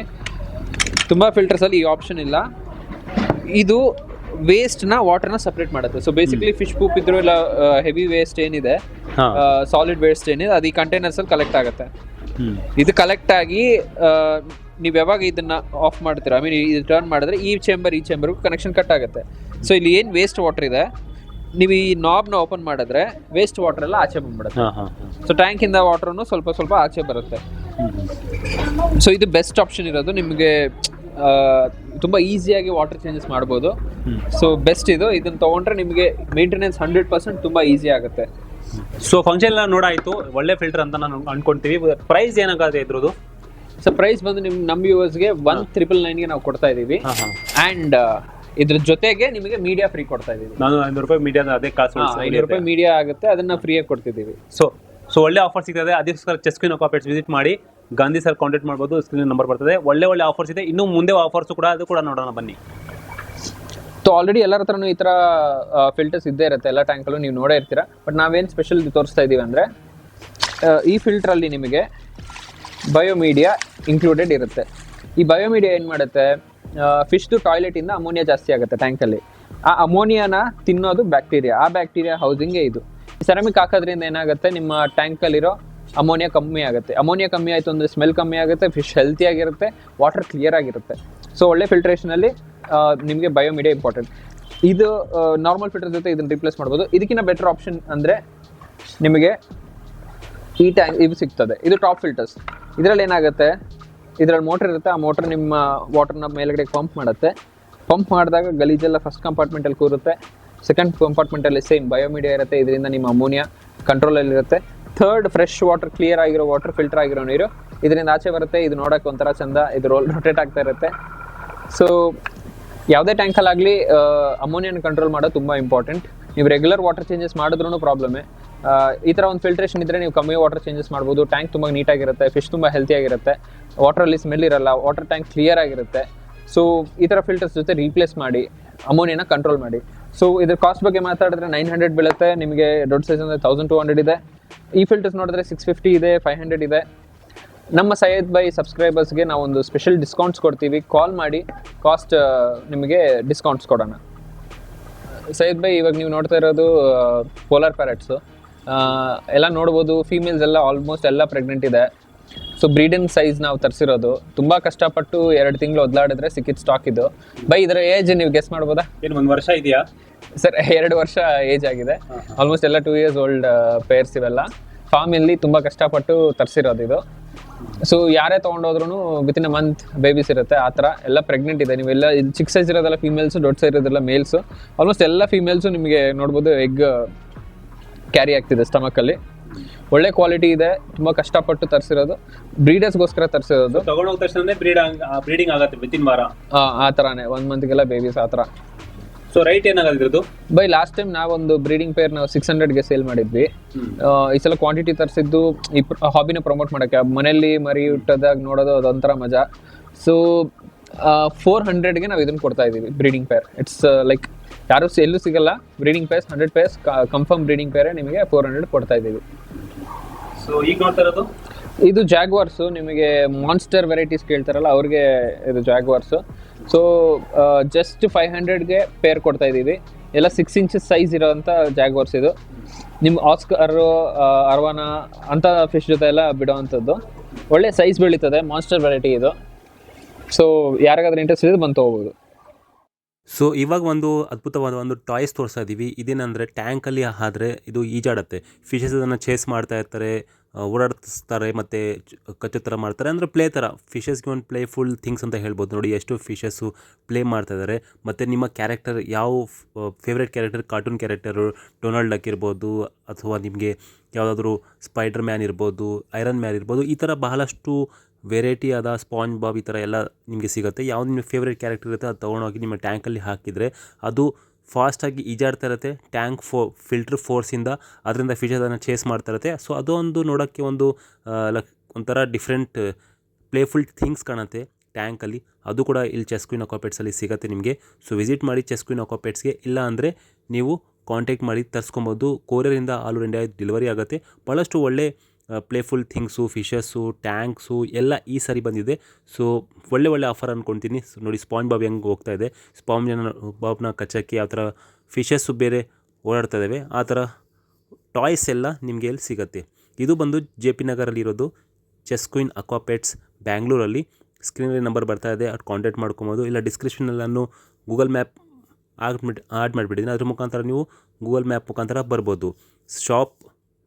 ತುಂಬ ಫಿಲ್ಟರ್ಸಲ್ಲಿ ಈ ಆಪ್ಷನ್ ಇಲ್ಲ. ಇದು ವೇಸ್ಟ್ನ ವಾಟರ್ನ ಸಪ್ರೇಟ್ ಮಾಡುತ್ತೆ. ಸೊ ಬೇಸಿಕಲಿ ಫಿಶ್ ಪೂಪ್ ಇದ್ರು ಇಲ್ಲ ಹೆವಿ ವೇಸ್ಟ್ ಏನಿದೆ ಸಾಲಿಡ್ ವೇಸ್ಟ್ ಏನಿದೆ ಅದು ಈ ಕಂಟೈನರ್ಸಲ್ಲಿ ಕಲೆಕ್ಟ್ ಆಗುತ್ತೆ. ಇದು ಕಲೆಕ್ಟ್ ಆಗಿ ನೀವು ಯಾವಾಗ ಇದನ್ನ ಆಫ್ ಮಾಡ್ತೀರಾ? ಐ ಮೀನ್ ಇದು ಟರ್ನ್ ಮಾಡಿದ್ರೆ ಈ ಚೇಂಬರ್ ಈ ಚೇಂಬರ್ಗೂ ಕನೆಕ್ಷನ್ ಕಟ್ ಆಗುತ್ತೆ. ಸೊ ಇಲ್ಲಿ ಏನು ವೇಸ್ಟ್ ವಾಟರ್ ಇದೆ? ನೀವು ಈ ನಾಬ್ನ ಓಪನ್ ಮಾಡಿದ್ರೆ ವೇಸ್ಟ್ ವಾಟರ್ ಎಲ್ಲ ಆಚೆ ಬಂದ್ಬಿಡುತ್ತೆ. ಸೊ ಟ್ಯಾಂಕಿಂದ ವಾಟರ್ನು ಸ್ವಲ್ಪ ಸ್ವಲ್ಪ ಆಚೆ ಬರುತ್ತೆ. ಸೊ ಇದು ಬೆಸ್ಟ್ ಆಪ್ಷನ್ ಇರೋದು. ನಿಮಗೆ ತುಂಬ ಈಸಿಯಾಗಿ ವಾಟರ್ ಚೇಂಜಸ್ ಮಾಡ್ಬೋದು. ಸೊ ಬೆಸ್ಟ್ ಇದು. ಇದನ್ನ ತೊಗೊಂಡ್ರೆ ನಿಮಗೆ ಮೇಂಟೆನೆನ್ಸ್ ಹಂಡ್ರೆಡ್ ಪರ್ಸೆಂಟ್ ತುಂಬ ಈಸಿ ಆಗುತ್ತೆ.
ಸೊ ಫಂಕ್ಷನ್ ಎಲ್ಲ ನೋಡಾಯ್ತು ಒಳ್ಳೆ ಫಿಲ್ಟರ್ ಅಂತ ನಾನು ಅನ್ಕೊಂತೀವಿ. ಪ್ರೈಸ್ ಏನಾಗುತ್ತೆ ಇದ್ರದ್ದು?
ಸೊ ಪ್ರೈಸ್ ಬಂದು ನಿಮ್ ನಮ್ಮ ವ್ಯೂವರ್ಸ್ಗೆ ಒನ್ ತ್ರಿಪಲ್ ನೈನ್ಗೆ ನಾವು ಕೊಡ್ತಾ ಇದ್ದೀವಿ ಆ್ಯಂಡ್ ಇದ್ರ ಜೊತೆಗೆ ನಿಮಗೆ ಮೀಡಿಯಾ ಫ್ರೀ ಕೊಡ್ತಾ ಇದ್ದೀವಿ
ನಾನು ಐನೂರು ರೂಪಾಯಿ ಮೀಡಿಯಾ ಅದೇ ಕಾಸು
ಐನೂರು ರೂಪಾಯಿ ಮೀಡಿಯಾ ಆಗುತ್ತೆ. ಅದನ್ನ ಫ್ರೀಯಾಗಿ ಕೊಡ್ತಿದ್ದೀವಿ
ಸೊ ಸೊ ಒಳ್ಳೆ ಆಫರ್ ಸಿಗ್ತದೆ. ಅದಕ್ಕೋಸ್ಕರ ಚೆಸ್ಕಿನ್ ಅಕಾಪೇಟ್ಸ್ ವಿಸಿಟ್ ಮಾಡಿ. ಗಾಂಧಿ ಸರ್ ಕಾಂಟ್ಯಾಕ್ಟ್ ಮಾಡ್ಬೋದು ಸ್ಕ್ರೀನ್ ನಂಬರ್ ಬರ್ತದೆ. ಒಳ್ಳೆ ಒಳ್ಳೆ ಆಫರ್ಸ್ ಇದೆ. ಇನ್ನು ಮುಂದೆ ಆಫರ್ಸ್ ಕೂಡ, ಅದು ಕೂಡ ನೋಡೋಣ ಬನ್ನಿ.
ಸೊ ಆಲ್ರೆಡಿ ಎಲ್ಲರ ಹತ್ರನೂ ಈ ಥರ ಫಿಲ್ಟರ್ಸ್ ಇದ್ದೇ ಇರುತ್ತೆ. ಎಲ್ಲ ಟ್ಯಾಂಕಲ್ಲೂ ನೀವು ನೋಡೇ ಇರ್ತೀರಾ. ಬಟ್ ನಾವೇನು ಸ್ಪೆಷಲ್ ತೋರಿಸ್ತಾ ಇದ್ದೀವಿ ಅಂದರೆ ಈ ಫಿಲ್ಟ್ರಲ್ಲಿ ನಿಮಗೆ ಬಯೋಮೀಡಿಯಾ ಇನ್ಕ್ಲೂಡೆಡ್ ಇರುತ್ತೆ. ಈ ಬಯೋಮೀಡಿಯಾ ಏನು ಮಾಡುತ್ತೆ? ಫಿಶ್ದು ಟಾಯ್ಲೆಟಿಂದ ಅಮೋನಿಯಾ ಜಾಸ್ತಿ ಆಗುತ್ತೆ ಟ್ಯಾಂಕಲ್ಲಿ ಆ ಅಮೋನಿಯಾನ ತಿನ್ನೋದು ಬ್ಯಾಕ್ಟೀರಿಯಾ ಆ ಬ್ಯಾಕ್ಟೀರಿಯಾ ಹೌಸಿಂಗೇ ಇದು. ಸೆರಾಮಿಕ್ ಹಾಕೋದ್ರಿಂದ ಏನಾಗುತ್ತೆ? ನಿಮ್ಮ ಟ್ಯಾಂಕಲ್ಲಿರೋ ಅಮೋನಿಯಾ ಕಮ್ಮಿ ಆಗುತ್ತೆ. ಅಮೋನಿಯಾ ಕಮ್ಮಿ ಆಯಿತು ಅಂದರೆ ಸ್ಮೆಲ್ ಕಮ್ಮಿ ಆಗುತ್ತೆ ಫಿಶ್ ಹೆಲ್ತಿಯಾಗಿರುತ್ತೆ ವಾಟರ್ ಕ್ಲಿಯರ್ ಆಗಿರುತ್ತೆ. ಸೊ ಒಳ್ಳೆ ಫಿಲ್ಟ್ರೇಷನಲ್ಲಿ ನಿಮಗೆ ಬಯೋಮೀಡಿಯಾ ಇಂಪಾರ್ಟೆಂಟ್ ಇದು ನಾರ್ಮಲ್ ಫಿಲ್ಟರ್ ಜೊತೆ ಇದನ್ನು ರಿಪ್ಲೇಸ್ ಮಾಡ್ಬೋದು. ಇದಕ್ಕಿಂತ ಬೆಟರ್ ಆಪ್ಷನ್ ಅಂದರೆ ನಿಮಗೆ ಈ ಟ್ಯಾಂಕ್ ಇದು ಸಿಗ್ತದೆ. ಇದು ಟಾಪ್ ಫಿಲ್ಟರ್ಸ್ ಇದರಲ್ಲಿ ಏನಾಗುತ್ತೆ? ಇದರಲ್ಲಿ ಮೋಟರ್ ಇರುತ್ತೆ. ಆ ಮೋಟರ್ ನಿಮ್ಮ ವಾಟರ್ನ ಮೇಲ್ಗಡೆ ಪಂಪ್ ಮಾಡುತ್ತೆ. ಪಂಪ್ ಮಾಡಿದಾಗ ಗಲೀಜೆಲ್ಲ ಫಸ್ಟ್ ಕಂಪಾರ್ಟ್ಮೆಂಟಲ್ಲಿ ಕೂರುತ್ತೆ. ಸೆಕೆಂಡ್ ಕಂಪಾರ್ಟ್ಮೆಂಟಲ್ಲಿ ಸೇಮ್ ಬಯೋಮೀಡಿಯಾ ಇರುತ್ತೆ. ಇದರಿಂದ ನಿಮ್ಮ ಅಮೋನಿಯಾ ಕಂಟ್ರೋಲಲ್ಲಿ ಇರುತ್ತೆ ಥರ್ಡ್ ಫ್ರೆಶ್ ವಾಟರ್ ಕ್ಲಿಯರ್ ಆಗಿರೋ ವಾಟರ್ ಫಿಲ್ಟರ್ ಆಗಿರೋ ನೀರು. ಇದರಿಂದ ಆಚೆ ಬರುತ್ತೆ, ಇದು ನೋಡೋಕೆ ಒಂಥರ ಚಂದ, ಇದು ರೋಲ್ ರೊಟೇಟ್ ಆಗ್ತಾ ಇರುತ್ತೆ. ಸೊ ಯಾವುದೇ ಟ್ಯಾಂಕಲ್ಲಾಗಲಿ ಅಮೋನಿಯನ್ ಕಂಟ್ರೋಲ್ ಮಾಡೋದು ತುಂಬ ಇಂಪಾರ್ಟೆಂಟ್ ನೀವು ರೆಗ್ಯುಲರ್ ವಾಟರ್ ಚೇಂಜಸ್ ಮಾಡಿದ್ರೂ ಪ್ರಾಬ್ಲಮೇ ಈ ಥರ ಒಂದು ಫಿಲ್ಟ್ರೇಷನ್ ಇದ್ದರೆ ನೀವು ಕಮ್ಮಿ ವಾಟರ್ ಚೇಂಜಸ್ ಮಾಡ್ಬೋದು. ಟ್ಯಾಂಕ್ ತುಂಬ ನೀಟಾಗಿರುತ್ತೆ ಫಿಶ್ ತುಂಬ ಹೆಲ್ತಿಯಾಗಿರುತ್ತೆ ವಾಟರಲ್ಲಿ ಸ್ಮೆಲ್ ಇರಲ್ಲ ವಾಟರ್ ಟ್ಯಾಂಕ್ ಕ್ಲಿಯರ್ ಆಗಿರುತ್ತೆ. ಸೊ ಈ ಥರ ಫಿಲ್ಟರ್ಸ್ ಜೊತೆ ರೀಪ್ಲೇಸ್ ಮಾಡಿ ಅಮೋನಿಯನ ಕಂಟ್ರೋಲ್ ಮಾಡಿ. ಸೊ ಇದ್ರ ಕಾಸ್ಟ್ ಬಗ್ಗೆ ಮಾತಾಡಿದ್ರೆ ನೈನ್ ಹಂಡ್ರೆಡ್ ಬೀಳುತ್ತೆ. ನಿಮಗೆ ದೊಡ್ಡ ಸೈಜ್ ಅಂದರೆ ತೌಸಂಡ್ ಟು ಹಂಡ್ರೆಡ್ ಇದೆ. ಈ ಫಿಲ್ಟರ್ಸ್ ನೋಡಿದ್ರೆ ಸಿಕ್ಸ್ ಫಿಫ್ಟಿ ಇದೆ ಫೈವ್ ಹಂಡ್ರೆಡ್ ಇದೆ. ನಮ್ಮ ಸೈಯದ್ ಬೈ ಸಬ್ಸ್ಕ್ರೈಬರ್ಸ್ಗೆ ನಾವು ಒಂದು ಸ್ಪೆಷಲ್ ಡಿಸ್ಕೌಂಟ್ಸ್ ಕೊಡ್ತೀವಿ. ಕಾಲ್ ಮಾಡಿ ಕಾಸ್ಟ್ ನಿಮಗೆ ಡಿಸ್ಕೌಂಟ್ಸ್ ಕೊಡೋಣ. ಸೈಯದ್ ಬೈ ಇವಾಗ ನೀವು ನೋಡ್ತಾ ಇರೋದು ಪೋಲಾರ್ ಪ್ಯಾರೆಟ್ಸು ಎಲ್ಲ ನೋಡ್ಬೋದು ಫೀಮೇಲ್ಸ್ ಎಲ್ಲ ಆಲ್ಮೋಸ್ಟ್ ಎಲ್ಲ ಪ್ರೆಗ್ನೆಂಟ್ ಇದೆ. ಸೊ ಬ್ರೀಡಿಂಗ್ ಸೈಜ್ ನಾವು ತರಿಸಿರೋದು. ತುಂಬ ಕಷ್ಟಪಟ್ಟು ಎರಡು ತಿಂಗಳು ಒದ್ಲಾಡಿದ್ರೆ ಸಿಕ್ಕಿದ ಸ್ಟಾಕ್ ಇದು. ಬೈ ಇದರ ಏಜ್ ನೀವು ಗೆಸ್ ಮಾಡ್ಬೋದಾ?
ಏನು ಒಂದು ವರ್ಷ ಇದೆಯಾ?
ಸರ್ ಎರಡು ವರ್ಷ ಏಜ್ ಆಗಿದೆ. ಆಲ್ಮೋಸ್ಟ್ ಎಲ್ಲ ಟೂ ಇಯರ್ಸ್ ಓಲ್ಡ್ ಪೇರ್ಸ್ ಇವೆಲ್ಲ. ಫಾರ್ಮಲ್ಲಿ ತುಂಬ ಕಷ್ಟಪಟ್ಟು ತರಿಸಿರೋದು ಇದು. ಸೊ ಯಾರೇ ತೊಗೊಂಡೋದ್ರೂ ವಿತಿನ್ ಅ ಮಂತ್ ಬೇಬೀಸ್ ಇರುತ್ತೆ. ಆ ಥರ ಎಲ್ಲ ಪ್ರೆಗ್ನೆಂಟ್ ಇದೆ. ನೀವೆಲ್ಲ ಚಿಕ್ಕ ಸೈಜ್ ಇರೋದೆಲ್ಲ ಫೀಮೇಲ್ಸು ದೊಡ್ಡ ಸೈಜ್ ಇರೋದೆಲ್ಲ ಮೇಲ್ಸು ಆಲ್ಮೋಸ್ಟ್ ಎಲ್ಲ ಫೀಮೇಲ್ಸು ನಿಮಗೆ ನೋಡ್ಬೋದು ಎಗ್ ಕ್ಯಾರಿ ಆಗ್ತಿದೆ ಸ್ಟಮಕಲ್ಲಿ ಒಳ್ಳೆ ಕ್ವಾಲಿಟಿ ಇದೆ ತುಂಬಾ ಕಷ್ಟಪಟ್ಟು ತರಿಸಿರೋದು. ಬ್ರೀಡರ್ಸ್ಗೋಸ್ಕರ ತರಿಸಿರೋದು.
ತಗೊಂಡೋಗ ತಕ್ಷಣ ಬ್ರೀಡ್ ಬ್ರೀಡಿಂಗ್ ಆಗತ್ತೆ ವಿತಿನ್ ವಾರ
ಆ ಥರನೇ ಒನ್ ಮಂತ್ಗೆಲ್ಲ ಬೇಬೀಸ್ ಆ ಥರ
ಸೊ ರೈಟ್ ಏನಾಗತ್ತೆ
ಬೈ ಲಾಸ್ಟ್ ಟೈಮ್ ನಾವೊಂದು ಬ್ರೀಡಿಂಗ್ ಪೇರ್ ನಾವು ಸಿಕ್ಸ್ ಹಂಡ್ರೆಡ್ಗೆ ಸೇಲ್ ಮಾಡಿದ್ವಿ. ಆ, ಈ ಸಲ ಕ್ವಾಂಟಿಟಿ ತರಿಸಿದ್ದು ಈ ಹಾಬಿನ ಪ್ರಮೋಟ್ ಮಾಡೋಕ್ಕೆ ಮನೆಯಲ್ಲಿ ಮರಿ ಹುಟ್ಟದಾಗ ನೋಡೋದು ಅದೊಂಥರ ಮಜಾ. ಸೊ ಫೋರ್ ಹಂಡ್ರೆಡ್ಗೆ ನಾವು ಇದನ್ನು ಕೊಡ್ತಾ ಇದ್ದೀವಿ ಬ್ರೀಡಿಂಗ್ ಪೇರ್ ಇಟ್ಸ್ ಲೈಕ್ ಯಾರು ಎಲ್ಲೂ ಸಿಗಲ್ಲ. Breeding pairs hundred pairs confirm breeding ಪೇರೆ ನಿಮಗೆ ಫೋರ್ ಹಂಡ್ರೆಡ್ ಕೊಡ್ತಾ ಇದ್ದೀವಿ.
ಸೊ ಈಗ ನೋಡ್ತಾ ಇರೋದು?
ಇದು ಜಾಗ್ವಾರ್ಸು ನಿಮಗೆ ಮಾನ್ಸ್ಟರ್ ವೆರೈಟೀಸ್ ಕೇಳ್ತಾರಲ್ಲ ಅವ್ರಿಗೆ ಇದು ಜಾಗ್ವಾರ್ಸು ಸೊ ಜಸ್ಟ್ ಫೈವ್ ಹಂಡ್ರೆಡ್ಗೆ ಪೇರ್ ಕೊಡ್ತಾ ಇದ್ದೀವಿ. ಎಲ್ಲ ಸಿಕ್ಸ್ ಇಂಚಸ್ ಸೈಜ್ ಇರೋವಂಥ ಜಾಗ್ವಾರ್ಸ್ ಇದು. ನಿಮ್ಮ ಆಸ್ಕರ್ ಅರ್ವಾನ ಅಂಥ ಫಿಶ್ ಜೊತೆ ಎಲ್ಲ ಬಿಡೋವಂಥದ್ದು. ಒಳ್ಳೆ ಸೈಜ್ ಬೆಳೀತದೆ ಮಾನ್ಸ್ಟರ್ ವೆರೈಟಿ ಇದು. ಸೊ ಯಾರಿಗಾದ್ರೂ ಇಂಟ್ರೆಸ್ಟ್ ಇದೆ ಬಂದು ತೊಗೋಬೋದು.
ಸೊ ಇವಾಗ ಒಂದು ಅದ್ಭುತವಾದ ಒಂದು ಟಾಯ್ಸ್ ತೋರಿಸ್ತಾ ಇದ್ದೀವಿ ಇದೇನಂದರೆ ಟ್ಯಾಂಕಲ್ಲಿ ಆದರೆ ಇದು ಈಜಾಡುತ್ತೆ. ಫಿಶಸ್ ಅದನ್ನು ಚೇಸ್ ಮಾಡ್ತಾ ಇರ್ತಾರೆ ಓಡಾಡಿಸ್ತಾರೆ, ಮತ್ತು ಕಚ್ಚೋ ಥರ ಮಾಡ್ತಾರೆ. ಅಂದರೆ ಪ್ಲೇ ಥರ. ಫಿಶಸ್ಗೆ ಒಂದು ಪ್ಲೇ ಫುಲ್ ಥಿಂಗ್ಸ್ ಅಂತ ಹೇಳ್ಬೋದು ನೋಡಿ. ಎಷ್ಟು ಫಿಶಸ್ಸು ಪ್ಲೇ ಮಾಡ್ತಾ ಇದ್ದಾರೆ ಮತ್ತು ನಿಮ್ಮ ಕ್ಯಾರೆಕ್ಟರ್ ಯಾವ favourite character cartoon character Donald Duck ಇರ್ಬೋದು, ಅಥವಾ ನಿಮಗೆ ಯಾವುದಾದ್ರೂ ಸ್ಪೈಡರ್ ಮ್ಯಾನ್ ಇರ್ಬೋದು ಐರನ್ ಮ್ಯಾನ್ ಇರ್ಬೋದು, ಈ ಥರ ಬಹಳಷ್ಟು ವೆರೈಟಿ ಆದ ಸ್ಪಾಂಜ್ ಬಾಬ್ ಈ ಥರ ಎಲ್ಲ ನಿಮಗೆ ಸಿಗುತ್ತೆ. ಯಾವ್ದು ನಿಮ್ಮ ಫೇವ್ರೇಟ್ ಕ್ಯಾರೆಕ್ಟರ್ ಇರುತ್ತೆ ಅದು ತೊಗೊಂಡೋಗಿ ನಿಮ್ಮ ಟ್ಯಾಂಕಲ್ಲಿ ಹಾಕಿದರೆ ಅದು ಫಾಸ್ಟಾಗಿ ಈಜಾಡ್ತಾ ಇರುತ್ತೆ. ಟ್ಯಾಂಕ್ ಫೋ ಫಿಲ್ಟ್ರ್ ಫೋರ್ಸಿಂದ ಅದರಿಂದ ಫಿಶ್ ಅದನ್ನು ಚೇಸ್ ಮಾಡ್ತಾ ಇರುತ್ತೆ. ಸೊ ಅದೊಂದು ನೋಡೋಕ್ಕೆ ಒಂದು ಲಕ್, ಒಂಥರ ಡಿಫ್ರೆಂಟ್ ಪ್ಲೇಫುಲ್ ಥಿಂಗ್ಸ್ ಕಾಣುತ್ತೆ ಟ್ಯಾಂಕಲ್ಲಿ ಅದು ಕೂಡ ಇಲ್ಲಿ ಚೆಸ್ಕ್ವಿನ್ ಅಕ್ವಾಪೇಟ್ಸಲ್ಲಿ ಸಿಗುತ್ತೆ ನಿಮಗೆ. ಸೊ ವಿಸಿಟ್ ಮಾಡಿ ಚೆಸ್ಕ್ವಿನ್ ಅಕ್ವಾಪೇಟ್ಸ್ಗೆ ಇಲ್ಲ ಅಂದರೆ ನೀವು ಕಾಂಟ್ಯಾಕ್ಟ್ ಮಾಡಿ ತರಿಸ್ಕೊಬೋದು. ಕೊರಿಯರಿಂದ ಆಲ್ ಓವರ್ ಇಂಡಿಯಾ ಡೆಲಿವರಿ ಆಗುತ್ತೆ. ಭಾಳಷ್ಟು ಒಳ್ಳೆ ಪ್ಲೇಫುಲ್ ಥಿಂಗ್ಸು ಫಿಶಸ್ಸು ಟ್ಯಾಂಕ್ಸು ಎಲ್ಲ ಈ ಸರಿ ಬಂದಿದೆ. ಸೊ ಒಳ್ಳೆ ಒಳ್ಳೆ ಆಫರ್ ಅಂದ್ಕೊಳ್ತೀನಿ ಸೊ ನೋಡಿ ಸ್ಪಾಂಜ್ ಬಾಬ್ ಹೆಂಗೆ ಹೋಗ್ತಾ ಇದೆ. ಸ್ಪಾಂಜ್ ಬಾಬ್ನ ಕಚ್ಚಕ್ಕೆ ಯಾವ ಥರ ಫಿಶಸ್ಸು ಬೇರೆ ಓಡಾಡ್ತಾ ಇದ್ದಾವೆ ಆ ಥರ ಟಾಯ್ಸ್ ಎಲ್ಲ ನಿಮಗೆ ಇಲ್ಲಿ ಸಿಗುತ್ತೆ. ಇದು ಬಂದು ಜೆ ಪಿ ನಗರಲ್ಲಿರೋದು ಚೆಸ್ ಕ್ವೀನ್ ಅಕ್ವಾಪೆಟ್ಸ್ ಬ್ಯಾಂಗ್ಳೂರಲ್ಲಿ ಸ್ಕ್ರೀನಲ್ಲಿ ನಂಬರ್ ಬರ್ತಾ ಇದೆ. ಅದು ಕಾಂಟ್ಯಾಕ್ಟ್ ಮಾಡ್ಕೊಬೋದು. ಇಲ್ಲ ಡಿಸ್ಕ್ರಿಪ್ಷನಲ್ಲಿ ನಾನು ಗೂಗಲ್ ಮ್ಯಾಪ್ ಆಡ್ ಮಾಡಿಬಿಟ್ಟಿದ್ದೀನಿ. ಅದ್ರ ಮುಖಾಂತರ ನೀವು ಗೂಗಲ್ ಮ್ಯಾಪ್ ಮುಖಾಂತರ ಬರ್ಬೋದು. ಶಾಪ್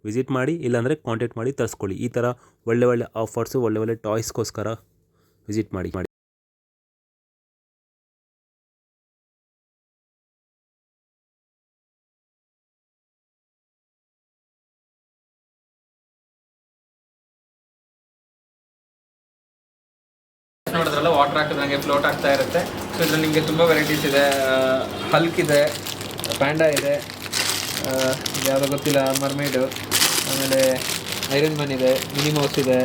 ವಿಸಿಟ್ ಮಾಡಿ, ಇಲ್ಲಾಂದರೆ ಕಾಂಟ್ಯಾಕ್ಟ್ ಮಾಡಿ, ತರಿಸ್ಕೊಳ್ಳಿ. ಈ ಥರ ಒಳ್ಳೆ ಒಳ್ಳೆ ಆಫರ್ಸು, ಒಳ್ಳೆ ಒಳ್ಳೆ ಟಾಯ್ಸ್ಗೋಸ್ಕರ ವಿಸಿಟ್ ಮಾಡಿ ಮಾಡಿ.
ನೋಡಿದ್ರಲ್ಲ ವಾಟರ್ ಹಾಕಿದಂಗೆ ಫ್ಲೋಟ್ ಆಗ್ತಾ ಇರುತ್ತೆ. ಸೊ ಇದ್ರಲ್ಲಿ ನಿಮಗೆ ತುಂಬ ವೆರೈಟೀಸ್ ಇದೆ. ಹಲ್ಕ್ ಇದೆ ಪ್ಯಾಂಡಾ ಇದೆ ಯಾವುದೋ ಗೊತ್ತಿಲ್ಲ ಮರ್ಮೇಡು ಆಮೇಲೆ ಐರನ್ ಮನ್ ಇದೆ. ಮಿನಿಮೌಸ್ ಇದೆ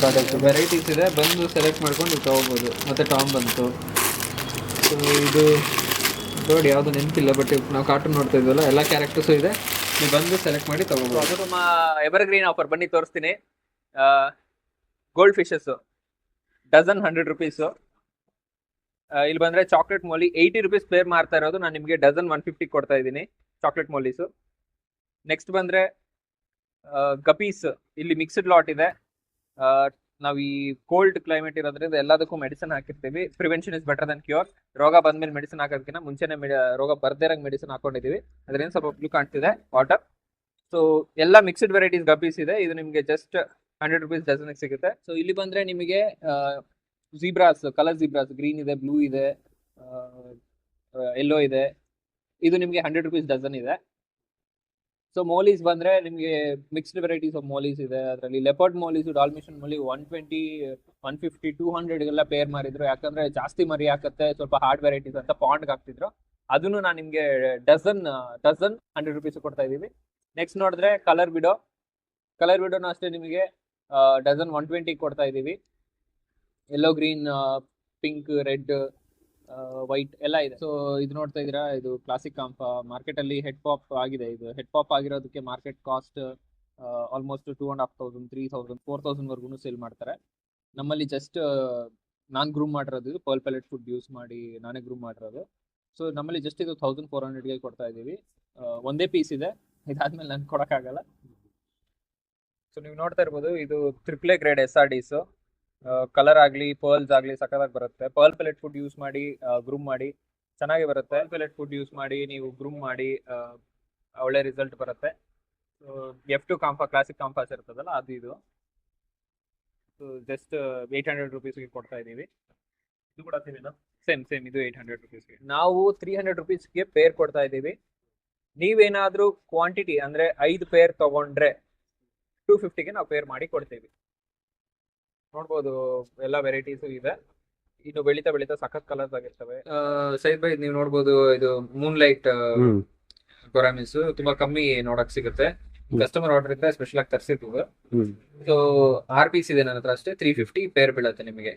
ಪ್ರಾಡಕ್ಟ್ ವೆರೈಟೀಸ್ ಇದೆ. ಬಂದು ಸೆಲೆಕ್ಟ್ ಮಾಡ್ಕೊಂಡು ತಗೋಬೋದು ತೊಗೋಬೋದು ಮತ್ತು ಟಾಮ್ ಬಂತು. ಸೊ ಇದು ನೋಡಿ ಯಾವುದು ನೆನಪಿಲ್ಲ ಬಟ್ ನಾವು ಕಾರ್ಟೂನ್ ನೋಡ್ತಾ ಇದ್ವಲ್ಲ ಎಲ್ಲ ಕ್ಯಾರೆಕ್ಟರ್ಸು ಇದೆ. ನೀವು ಬಂದು ಸೆಲೆಕ್ಟ್ ಮಾಡಿ ತಗೋಬೋದು. ಅದು ನಮ್ಮ ಎವರ್ಗ್ರೀನ್ ಆಫರ್ ಬನ್ನಿ ತೋರಿಸ್ತೀನಿ. Gold fishes dozen hundred rupees ಇಲ್ಲಿ ಬಂದರೆ chocolate molly eighty rupees pair ಮಾಡ್ತಾ ಇರೋದು. ನಾನು ನಿಮಗೆ ಡಜನ್ ಒನ್ ಫಿಫ್ಟಿ ಕೊಡ್ತಾ ಇದ್ದೀನಿ. ಚಾಕ್ಲೇಟ್ ಮೋಲೀಸು ನೆಕ್ಸ್ಟ್ ಬಂದರೆ ಗಪೀಸ್ ಇಲ್ಲಿ ಮಿಕ್ಸ್ಡ್ ಲಾಟ್ ಇದೆ. ನಾವು ಈ ಕೋಲ್ಡ್ ಕ್ಲೈಮೇಟ್ ಇರೋದ್ರಿಂದ ಎಲ್ಲದಕ್ಕೂ ಮೆಡಿಸಿನ್ ಹಾಕಿರ್ತೀವಿ. Prevention is better than cure ರೋಗ ಬಂದ್ಮೇಲೆ ಮೆಡಿಸಿನ್ ಹಾಕೋದಕ್ಕಿಂತ ಮುಂಚೆನೆ ರೋಗ ಬರ್ದಿರಂಗ್ ಮೆಡಿಸಿನ್ ಹಾಕೊಂಡಿದೀವಿ. ಅದರಿಂದ ಸ್ವಲ್ಪ ಬ್ಲೂ ಕಾಣ್ತಿದೆ ವಾಟರ್ ಸೊ ಎಲ್ಲ ಮಿಕ್ಸ್ಡ್ ವೆರೈಟೀಸ್ ಗಪೀಸ್ ಇದೆ. ಇದು ನಿಮಗೆ ಜಸ್ಟ್ ಹಂಡ್ರೆಡ್ ರುಪೀಸ್ ಡಜನ್ಗೆ ಸಿಗುತ್ತೆ. ಸೊ ಇಲ್ಲಿ ಬಂದ್ರೆ ನಿಮಗೆ ಜೀಬ್ರಾಸ್ ಕಲರ್ ಜೀಬ್ರಾಸ್ ಗ್ರೀನ್ ಇದೆ ಬ್ಲೂ ಇದೆ ಎಲ್ಲೋ ಇದೆ. ಇದು ನಿಮಗೆ ಹಂಡ್ರೆಡ್ ರುಪೀಸ್ ಡಜನ್ ಇದೆ. ಸೊ ಮೋಲೀಸ್ ಬಂದ್ರೆ ನಿಮಗೆ ಮಿಕ್ಸ್ಡ್ ವೆರೈಟೀಸ್ ಆಫ್ ಮೋಲೀಸ್ ಇದೆ. ಅದರಲ್ಲಿ leopard mollies dalmatian molly one twenty one fifty two hundred pair ಮಾರಿದ್ರು. ಯಾಕಂದ್ರೆ ಜಾಸ್ತಿ ಮರಿ ಹಾಕತ್ತೆ, ಸ್ವಲ್ಪ ಹಾರ್ಡ್ ವೆರೈಟೀಸ್ ಅಂತ ಪಾಂಡ್ಗೆ ಹಾಕ್ತಿದ್ರು. ಅದನ್ನು ನಾನು ನಿಮಗೆ ಡಜನ್ ಡಜನ್ ಹಂಡ್ರೆಡ್ ರುಪೀಸ್ ಕೊಡ್ತಾ ಇದ್ದೀವಿ ನೆಕ್ಸ್ಟ್ ನೋಡಿದ್ರೆ ಕಲರ್ ಬಿಡೋ ಕಲರ್ ಬಿಡೋನು ಅಷ್ಟೇ ನಿಮಗೆ ಡಜನ್ ಒನ್ ಟ್ವೆಂಟಿ ಕೊಡ್ತಾ ಇದ್ದೀವಿ. Yellow green pink red white ಎಲ್ಲ ಇದೆ. ಸೊ ಇದು ನೋಡ್ತಾ ಇದೀರಾ ಇದು ಕ್ಲಾಸಿಕ್ ಕಾಂಪ ಮಾರ್ಕೆಟ್ ಅಲ್ಲಿ ಹೆಡ್ ಪಾಪ್ ಆಗಿದೆ ಇದು. Head pop ಆಗಿರೋದಕ್ಕೆ market cost almost two and half thousand three thousand four thousand ವರ್ಗು ಸೇಲ್ ಮಾಡ್ತಾರೆ. ನಮ್ಮಲ್ಲಿ ಜಸ್ಟ್ ನಾನ್ ಗ್ರೂಮ್ ಮಾಡಿರೋದು ಇದು. ಪರ್ಲ್ ಪ್ಯಾಲೆಟ್ ಫುಡ್ ಯೂಸ್ ಮಾಡಿ ನಾನೇ ಗ್ರೂಮ್ ಮಾಡಿರೋದು. ಸೊ ನಮ್ಮಲ್ಲಿ ಜಸ್ಟ್ ಇದು ತೌಸಂಡ್ ಫೋರ್ ಹಂಡ್ರೆಡ್ಗೆ ಕೊಡ್ತಾ ಇದೀವಿ ಒಂದೇ ಪೀಸ್ ಇದೆ. ಇದಾದ್ಮೇಲೆ ನನ್ಗೆ ಕೊಡೋಕ್ಕಾಗಲ್ಲ. ಸೊ ನೀವು ನೋಡ್ತಾ ಇರ್ಬೋದು, ಇದು triple grade S R this colour ಆಗಲಿ ಪರ್ಲ್ಸ್ ಆಗಲಿ ಸಕ್ಕತ್ತಾಗಿ ಬರುತ್ತೆ. ಪರ್ಲ್ ಪೆಲೆಟ್ ಫುಡ್ ಯೂಸ್ ಮಾಡಿ ಗ್ರೂಮ್ ಮಾಡಿ, ಚೆನ್ನಾಗಿ ಬರುತ್ತೆ. ಪೆಲೆಟ್ ಫುಡ್ ಯೂಸ್ ಮಾಡಿ, ನೀವು ಗ್ರೂಮ್ ಮಾಡಿ ಒಳ್ಳೆ ರಿಸಲ್ಟ್ ಬರುತ್ತೆ. ಎಫ್ ಟು ಕಾಂಪಾ ಕ್ಲಾಸಿಕ್ ಕಾಂಪಾಸ್ ಇರ್ತದಲ್ಲ, ಅದು ಇದು. ಸೊ ಜಸ್ಟ್ ಏಯ್ಟ್ ಹಂಡ್ರೆಡ್ ರುಪೀಸ್ಗೆ ಕೊಡ್ತಾ ಇದ್ದೀವಿ.
ಇದು ಕೂಡ
ಸೇಮ್ ಸೇಮ್ ಇದು ಏಯ್ಟ್ ಹಂಡ್ರೆಡ್ ರುಪೀಸ್ಗೆ ನಾವು ತ್ರೀ ಹಂಡ್ರೆಡ್ ರುಪೀಸ್ಗೆ ಪೇರ್ ಕೊಡ್ತಾ ಇದ್ದೀವಿ. ನೀವೇನಾದರೂ ಕ್ವಾಂಟಿಟಿ ಅಂದ್ರೆ ಐದು ಪೇರ್ ತೊಗೊಂಡ್ರೆ ಟೂ ಫಿಫ್ಟಿಗೆ ನಾವು ಪೇರ್ ಮಾಡಿ ಕೊಡ್ತೀವಿ. ನೋಡ್ಬೋದು ಎಲ್ಲ ವೆರೈಟೀಸು ಇದೆ. ಇನ್ನು ಬೆಳೀತಾ ಬೆಳೀತಾ ಸಖತ್ ಕಲರ್ಸ್ ಆಗಿರ್ತವೆ. ಸೈಡ್ ಬೈ ನೀವು ನೋಡ್ಬೋದು ಇದು ಮೂನ್ ಲೈಟ್ ಗೊರಾಮಿಸ್ ತುಂಬಾ ಕಮ್ಮಿ ನೋಡಕ್ ಸಿಗುತ್ತೆ. ಕಸ್ಟಮರ್ ಆರ್ಡರ್ ಇಂದ ಸ್ಪೆಷಲ್ ಆಗಿ ತರಿಸಿದ್ವು ಸೊ ಆರ್ ಪೀಸ್ ಇದೆ ನನ್ನ ಹತ್ರ ಅಷ್ಟೇ ತ್ರೀ ಫಿಫ್ಟಿ ಪೇರ್ ಬೀಳತ್ತೆ ನಿಮಗೆ.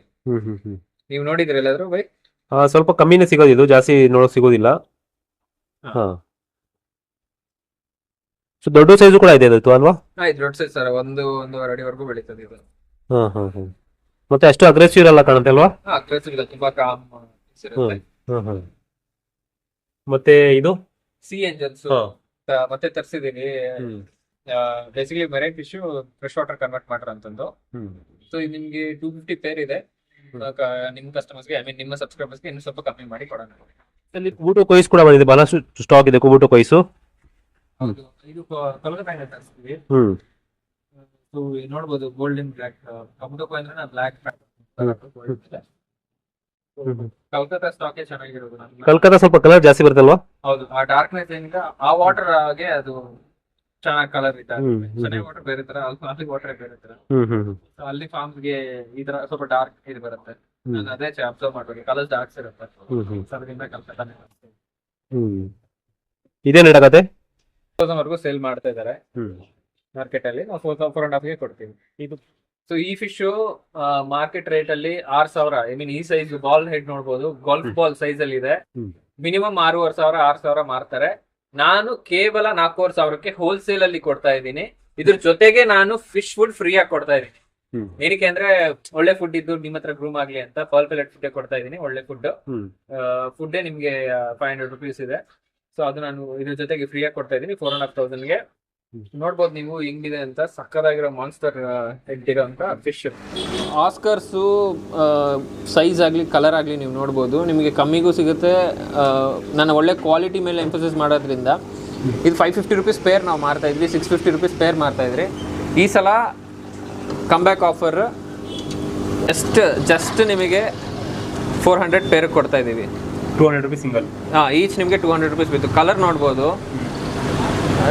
ನೀವು ನೋಡಿದ್ರೆ ಎಲ್ಲಾದ್ರೂ ಬೈ?
ಸ್ವಲ್ಪ ಕಮ್ಮಿನೇ ಸಿಗೋದು ಇದು ಜಾಸ್ತಿ ನೋಡಕ್ ಸಿಗೋದಿಲ್ಲ.
ಹಾ.
ಸೊ ದೊಡ್ಡ ಸೈಜು ಕೂಡ ಇದೆ ಅದು ಅಲ್ವಾ?
ದೊಡ್ಡ ಸೈಜ್ ಸರ್ ಒಂದು ಒಂದೂವರೆ ಅಡಿವರೆಗೂ ಬೆಳೀತದೆ ಇದು.
ಹಾ ಹಾ ಹಾ. ಮತ್ತೆ ಅಷ್ಟು ಅಗ್ರೆಸಿವ್ ಇರಲ್ಲ ಕಾಣುತ್ತೆ ಅಲ್ವಾ?
ಅಗ್ರೆಸಿವ್ ಇಲ್ಲ ತುಂಬಾ ಕಾಮ್ ಇರುತ್ತೆ.
ಹಾ ಹಾ. ಮತ್ತೆ ಇದು?
ಸಿ ಎಂಜನ್ಸ್
ಹಾ.
ಮತ್ತೆ ತರಿಸಿದೀನಿ.
ಹ್ಮ್.
Basically marine fish fresh water convert ಮಾಡ್ರ ಅಂತಂದು.
ಹ್ಮ್.
ಸೊ ಇದು ನಿಮ್ಗೆ ಟೂ ಫಿಫ್ಟಿ ಪೇರ್ ಇದೆ. ಕ- ನಿಮ್ ಕಸ್ಟಮರ್ಸ್ಗೆ ಐ ಮೀನ್ ನಿಮ್ಮ ಸಬ್ಸ್ಕ್ರೈಬರ್ಸ್ಗೆ ಇನ್ನು ಸ್ವಲ್ಪ ಕಮ್ಮಿ ಮಾಡಿ ಕೊಡೋಣ.
ಅಲ್ಲಿ ಬೂಟು ಕೊಯ್ಸ್ ಕೂಡ ಬಂದಿದೆ. ಬಹಳಷ್ಟು ಸ್ಟಾಕ್ ಇದೆ ಊಟ ಕೊಯ್ಸು.
ಹೌದು. ಇದು ಕಲ್ಕತ್ತಾಯಿಂದ ತರಿಸ್ತೀವಿ
ಹ್ಮ್.
ಸೊ ನೋಡ್ಬೋದು ಗೋಲ್ಡನ್ ಬ್ಲ್ಯಾಕ್ ಕಮಟೋಕೋ ಅಂದ್ರೆ ಬ್ಲ್ಯಾಕ್
ಹ್ಮ್.
ಕಲ್ಕತ್ತಾ ಸ್ಟಾಕೆ ಚೆನ್ನಾಗಿರೋದು ನಮ್ಗೆ.
ಕಲ್ಕತ್ತಾ ಸ್ವಲ್ಪ ಕಲರ್ ಜಾಸ್ತಿ ಬರುತ್ತಲ್ವಾ?
ಹೌದು ಆ ಡಾರ್ಕ್ನೆಸ್ ಏನಿದೆ ಆ ವಾಟರ್ಗೆ ಅದು ಚೆನ್ನಾಗಿ ಕಲರ್ ಇದೆ.
ಚೆನ್ನಾಗಿ ಹ್ಮ್,
ಚೆನ್ನೈ ವಾಟರ್ ಬೇರೆ ತರ ಅಲ್ಲಿ ವಾಟರ್ ಬೇರೆ ತರ.
ಹ್ಮ್ ಹ್ಮ್ ಹ್ಮ್.
So ಅಲ್ಲಿ ಫಾರ್ಮ್ಸ್ಗೆ ಈ ತರ ಸ್ವಲ್ಪ ಡಾರ್ಕ್ ಇದು ಬರುತ್ತೆ.
ಹ್ಮ್.
ನಾನು ಅದೇ ಅಬ್ಸರ್ವ್ ಮಾಡ್ಬೇಕು. ಕಲರ್ಸ್ ಡಾರ್ಕ್ಸ್ ಇರುತ್ತೆ.
ಹ್ಮ್ ಹ್ಮ್.
ಅದರಿಂದ ಕಲ್ಕತ್ತಾನೆ
ಹ್ಮ್. ಇದೇನ್
ವರೆಗೂ ಸೇಲ್ ಮಾಡ್ತಾ ಇದ್ದಾರೆ.
ಹ್ಮ್.
ಮಾರ್ಕೆಟ್ ಅಲ್ಲಿ ನಾವು ಫೋರ್ ಫೋರ್ ಅಂಡ್ ಹಾಫ್ಗೆ ಕೊಡ್ತೀವಿ. ಇದು ಸೊ ಈ ಫಿಶ್ ಮಾರ್ಕೆಟ್ ರೇಟ್ ಅಲ್ಲಿ ಆರ್ ಸಾವಿರ ಐ ಮೀನ್ ಈ ಸೈಜ್ ಬಾಲ್ ಹೆಡ್ ನೋಡ್ಬೋದು ಗಾಲ್ಫ್ ಬಾಲ್ ಸೈಜ್ ಅಲ್ಲಿ ಇದೆ. ಮಿನಿಮಮ್ ಆರೂವರೆ ಸಾವಿರ ಆರ್ ಸಾವಿರ ಮಾರ್ತಾರೆ. ನಾನು ಕೇವಲ ನಾಲ್ಕೂವರೆ ಸಾವಿರಕ್ಕೆ ಹೋಲ್ಸೇಲ್ ಅಲ್ಲಿ ಕೊಡ್ತಾ ಇದ್ದೀನಿ. ಇದ್ರ ಜೊತೆಗೆ ನಾನು ಫಿಶ್ ಫುಡ್ ಫ್ರೀ ಆಗಿ ಕೊಡ್ತಾ ಇದ್ದೀನಿ. ಏನಕ್ಕೆ ಅಂದ್ರೆ ಒಳ್ಳೆ ಫುಡ್ ಇದ್ದು ನಿಮ್ಮ ಹತ್ರ ಗ್ರೂಮ್ ಆಗ್ಲಿ ಅಂತ ಪಾಲ್ ಪ್ಲೇಟ್ ಫುಡ್ ಕೊಡ್ತಾ ಇದ್ದೀನಿ ಒಳ್ಳೆ ಫುಡ್ ಫುಡ್ ನಿಮ್ಗೆ ಫೈವ್ ಹಂಡ್ರೆಡ್ ರುಪೀಸ್ ಇದೆ. ಸೊ ಅದು ನಾನು ಇದ್ರ ಜೊತೆಗೆ ಫ್ರೀ ಆಗಿ ಕೊಡ್ತಾ ಇದ್ದೀನಿ ಫೋರ್ ಅಂಡ್ ಹಾಫ್ ತೌಸಂಡ್ಗೆ ನೋಡ್ಬೋದು ನೀವು ಹೆಂಗಿದೆ ಅಂತ ಸಕ್ಕದಾಗಿರೋ ಮಾನ್ಸ್ಟರ್ ಹೆಡ್ ಅಂತ ಫಿಶ್ ಆಸ್ಕರ್ಸು ಸೈಜ್ ಆಗಲಿ ಕಲರ್ ಆಗಲಿ ನೀವು ನೋಡ್ಬೋದು. ನಿಮಗೆ ಕಮ್ಮಿಗೂ ಸಿಗುತ್ತೆ. ನಾನು ನನ್ನ ಒಳ್ಳೆ ಕ್ವಾಲಿಟಿ ಮೇಲೆ ಎಂಫೋಸಿಸ್ ಮಾಡೋದ್ರಿಂದ ಇದು ಫೈವ್ ಫಿಫ್ಟಿ ರುಪೀಸ್ ಪೇರ್ ನಾವು ಮಾರ್ತಾ ಇದ್ವಿ. ಸಿಕ್ಸ್ ಫಿಫ್ಟಿ ರುಪೀಸ್ ಪೇರ್ ಮಾರ್ತಾ ಇದ್ರಿ. ಈ ಸಲ ಕಮ್ಬ್ಯಾಕ್ ಆಫರ್ ಜಸ್ಟ್ ಜಸ್ಟ್ ನಿಮಗೆ ಫೋರ್ ಹಂಡ್ರೆಡ್ ಪೇರ್ ಕೊಡ್ತಾ ಇದ್ದೀವಿ.
ಟೂ ಹಂಡ್ರೆಡ್ ರುಪೀಸ್ ಸಿಂಗಲ್
ಹಾಂ ಈಚ್ ನಿಮಗೆ ಟೂ ಹಂಡ್ರೆಡ್ ರುಪೀಸ್ ಬಿತ್ತು. ಕಲರ್ ನೋಡ್ಬೋದು.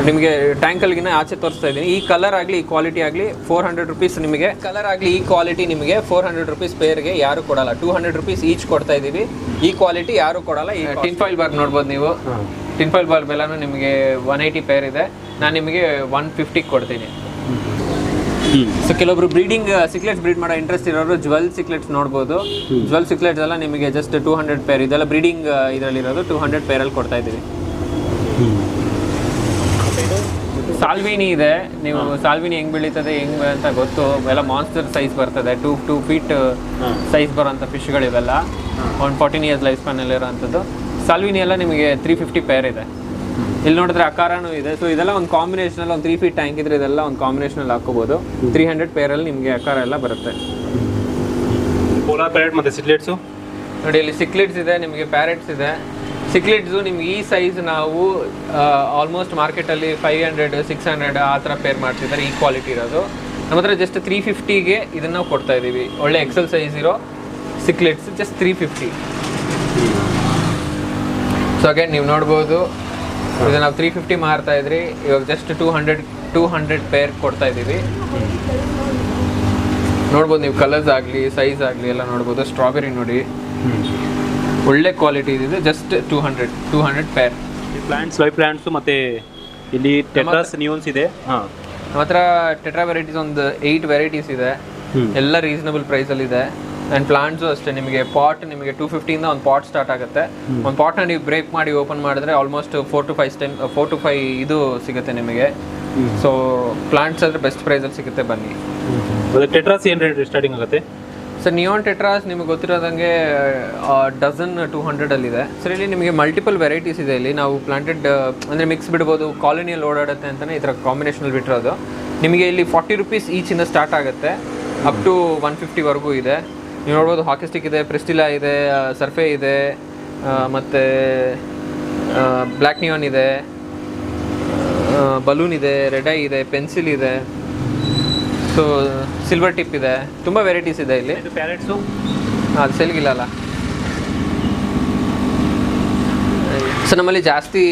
ನಿಮಗೆ ಟ್ಯಾಂಕಲ್ಗಿನ ಆಚೆ ತೋರಿಸ್ತಾ ಇದ್ದೀನಿ. ಈ ಕಲರ್ ಆಗಲಿ ಈ ಕ್ವಾಲಿಟಿ ಆಗಲಿ ಫೋರ್ ಹಂಡ್ರೆಡ್ ರುಪೀಸ್ ನಿಮಗೆ. ಕಲರ್ ಆಗಲಿ ಈ ಕ್ವಾಲಿಟಿ ನಿಮಗೆ ಫೋರ್ ಹಂಡ್ರೆಡ್ ರುಪೀಸ್ ಪೇರ್ಗೆ ಯಾರು ಕೊಡಲ್ಲ. ಟೂ ಹಂಡ್ರೆಡ್ ರುಪೀಸ್ ಈಚ್ ಕೊಡ್ತಾ ಇದ್ದೀವಿ. ಈ ಕ್ವಾಲಿಟಿ ಯಾರು ಕೊಡಲ್ಲ ಈ ಟಿನ್ ಫೈಲ್ ಬಾರ್ ನೋಡ್ಬೋದು ನೀವು. ಟಿನ್ ಫೈಲ್ ಬಾರ್ ಬೆಲೆನೂ ನಿಮಗೆ ಒನ್ ಏಯ್ಟಿ ಪೇರ್ ಇದೆ. ನಾನು ನಿಮಗೆ ಒನ್ ಫಿಫ್ಟಿಗೆ ಕೊಡ್ತೀನಿ. ಸೊ ಕೆಲವೊಬ್ರು ಬ್ರೀಡಿಂಗ್ ಸಿಕ್ಲೆಟ್ಸ್ ಬ್ರೀಡ್ ಮಾಡೋ ಇಂಟ್ರೆಸ್ಟ್ ಇರೋರು ಜ್ವೆಲ್ ಸಿಕ್ಲೆಟ್ಸ್ ನೋಡ್ಬೋದು. ಜ್ವೆಲ್ ಸಿಕ್ಲೆಟ್ಸ್ ಎಲ್ಲ ನಿಮಗೆ ಜಸ್ಟ್ ಟೂ ಹಂಡ್ರೆಡ್ ಪೇರ್ ಇದೆಲ್ಲ ಬ್ರೀಡಿಂಗ್ ಇದರಲ್ಲಿರೋದು ಟೂ ಹಂಡ್ರೆಡ್ ಪೇರಲ್ಲಿ ಕೊಡ್ತಾ ಇದ್ದೀವಿ. ಸಾಲ್ವಿನಿ ಇದೆ. ನೀವು ಸಾಲ್ವಿನಿ ಹೆಂಗ್ ಬೆಳೀತದೆ ಹೆಂಗ್ ಅಂತ ಗೊತ್ತು. ಎಲ್ಲ ಮಾನ್ಸ್ಟರ್ ಸೈಜ್ ಬರ್ತದೆ. ಟೂ ಟೂ ಫೀಟ್ ಸೈಜ್ ಬರೋಂಥ ಫಿಶ್ಗಳಿವೆಲ್ಲ one fourteen years life span ಇರೋಂಥದ್ದು salvini ಎಲ್ಲ ನಿಮಗೆ ತ್ರೀ ಫಿಫ್ಟಿ ಪೇರ್ ಇದೆ. ಇಲ್ಲಿ ನೋಡಿದ್ರೆ ಅಕಾರನೂ ಇದೆ. ಸೊ ಇದೆಲ್ಲ ಒಂದು ಕಾಂಬಿನೇಷನ್ ಒಂದು ತ್ರೀ ಫೀಟ್ ಟ್ಯಾಂಕ್ ಇದ್ರೆ ಇದೆಲ್ಲ ಒಂದು ಕಾಂಬಿನೇಷನ್ ಹಾಕೋಬಹುದು ತ್ರೀ ಹಂಡ್ರೆಡ್ ಪೇರಲ್ಲಿ ನಿಮಗೆ ಅಕಾರ ಎಲ್ಲ ಬರುತ್ತೆ.
ಪೋಲಾರ್ ಪ್ಯಾರೆಟ್ ಮತ್ತು ಸಿಕ್ಲೆಟ್ಸು
ನೋಡಿ ಇಲ್ಲಿ ಸಿಕ್ಲೆಟ್ಸ್ ಇದೆ ನಿಮಗೆ ಪ್ಯಾರೆಟ್ಸ್ ಇದೆ. ಸಿಕ್ಲಿಟ್ಸು ನಿಮ್ಗೆ ಈ ಸೈಜ್ ನಾವು ಆಲ್ಮೋಸ್ಟ್ ಮಾರ್ಕೆಟಲ್ಲಿ ಫೈವ್ ಹಂಡ್ರೆಡ್ ಸಿಕ್ಸ್ ಹಂಡ್ರೆಡ್ ಆ ಥರ ಪೇರ್ ಮಾಡ್ತಿದ್ದಾರೆ, ಈ ಕ್ವಾಲಿಟಿ ಇರೋದು. ನಮ್ಮ ಹತ್ರ ಜಸ್ಟ್ ತ್ರೀ ಫಿಫ್ಟಿಗೆ ಇದನ್ನು ನಾವು ಕೊಡ್ತಾ ಇದ್ದೀವಿ. ಒಳ್ಳೆ ಎಕ್ಸೆಲ್ ಸೈಜ್ ಇರೋ cichlids just three fifty so again ನೀವು ನೋಡ್ಬೋದು. ಇದು ನಾವು ತ್ರೀ ಫಿಫ್ಟಿ ಮಾರ್ತಾ ಇದ್ರಿ. ಇವಾಗ just two hundred two hundred pair ಕೊಡ್ತಾ ಇದ್ದೀವಿ. ನೋಡ್ಬೋದು ನೀವು ಕಲರ್ಸ್ ಆಗಲಿ ಸೈಜ್ ಆಗಲಿ ಎಲ್ಲ ನೋಡ್ಬೋದು. ಸ್ಟ್ರಾಬೆರಿ ನೋಡಿ. ಒಳ್ಳೆ ಕ್ವಾಲಿಟಿ ಇದೆ just two hundred two hundred pair
plants life plants ಮತ್ತು ಇಲ್ಲಿ ಟೆಟ್ರಾಸ್ ನಿಯೋನ್ಸ್ ಇದೆ. ಹಾಂ.
ನಮ್ಮ ಹತ್ರ ಟೆಟ್ರಾ ವೆರೈಟೀಸ್ ಒಂದು ಏಯ್ಟ್ ವೆರೈಟೀಸ್ ಇದೆ. ಎಲ್ಲ ರೀಸನಬಲ್ ಪ್ರೈಸಲ್ಲಿ ಇದೆ. ಆ್ಯಂಡ್ ಪ್ಲಾಂಟ್ಸು ಅಷ್ಟೇ ನಿಮಗೆ ಪಾಟ್ ನಿಮಗೆ ಟೂ ಫಿಫ್ಟಿಯಿಂದ ಒಂದು ಪಾಟ್ ಸ್ಟಾರ್ಟ್ ಆಗುತ್ತೆ. ಒಂದು ಪಾಟ್ನ ನೀವು ಬ್ರೇಕ್ ಮಾಡಿ ಓಪನ್ ಮಾಡಿದ್ರೆ almost four to five stem four to five ಇದು ಸಿಗುತ್ತೆ ನಿಮಗೆ. ಸೊ ಪ್ಲಾಂಟ್ಸ್ ಆದರೆ ಬೆಸ್ಟ್ ಪ್ರೈಸಲ್ಲಿ ಸಿಗುತ್ತೆ ಬನ್ನಿ.
ಟೆಟ್ರಾಸ್ ಏನು ರೇಟ್ ಸ್ಟಾರ್ಟಿಂಗ್ ಆಗುತ್ತೆ?
ಸರ್ ನಿಯಾನ್ ಟೆಟ್ರಾಸ್ ನಿಮಗೆ ಗೊತ್ತಿರೋದಂಗೆ ಡಜನ್ ಟೂ ಹಂಡ್ರೆಡಲ್ಲಿದೆ ಸರ್ ಇಲ್ಲಿ ನಿಮಗೆ ಮಲ್ಟಿಪಲ್ ವೆರೈಟೀಸ್ ಇದೆ ಇಲ್ಲಿ. ನಾವು ಪ್ಲಾಂಟೆಡ್ ಅಂದರೆ ಮಿಕ್ಸ್ ಬಿಡ್ಬೋದು ಕಾಲೋನಿಯಲ್ಲಿ ಓಡಾಡುತ್ತೆ ಅಂತಲೇ ಈ ಥರ ಕಾಂಬಿನೇಷನಲ್ಲಿ ಬಿಟ್ಟಿರೋದು. ನಿಮಗೆ ಇಲ್ಲಿ ಫಾರ್ಟಿ ರುಪೀಸ್ ಈಚಿಂದ ಸ್ಟಾರ್ಟ್ ಆಗುತ್ತೆ. ಅಪ್ ಟು ಒನ್ ಫಿಫ್ಟಿವರೆಗೂ ಇದೆ. ನೀವು ನೋಡ್ಬೋದು ಹಾಕಿಸ್ಟಿಕ್ ಇದೆ ಪ್ರೆಸ್ಟಿಲಾ ಇದೆ ಸರ್ಫೆ ಇದೆ ಮತ್ತು ಬ್ಲ್ಯಾಕ್ ನಿಯಾನ್ ಇದೆ ಬಲೂನ್ ಇದೆ ರೆಡ್ ಇದೆ ಪೆನ್ಸಿಲ್ ಇದೆ. ಸೊ ಸಿಲ್ವರ್ ಟಿಪ್ ಇದೆ. ತುಂಬ ವೆರೈಟೀಸ್ ಇದೆ ಇಲ್ಲಿ.
ಇದು ಪ್ಯಾರೆಟ್ಸು
ಅದು ಸೆಲ್ಗಿಲ್ಲ ಅಲ್ಲ. ಸೊ ನಮ್ಮಲ್ಲಿ ಜಾಸ್ತಿ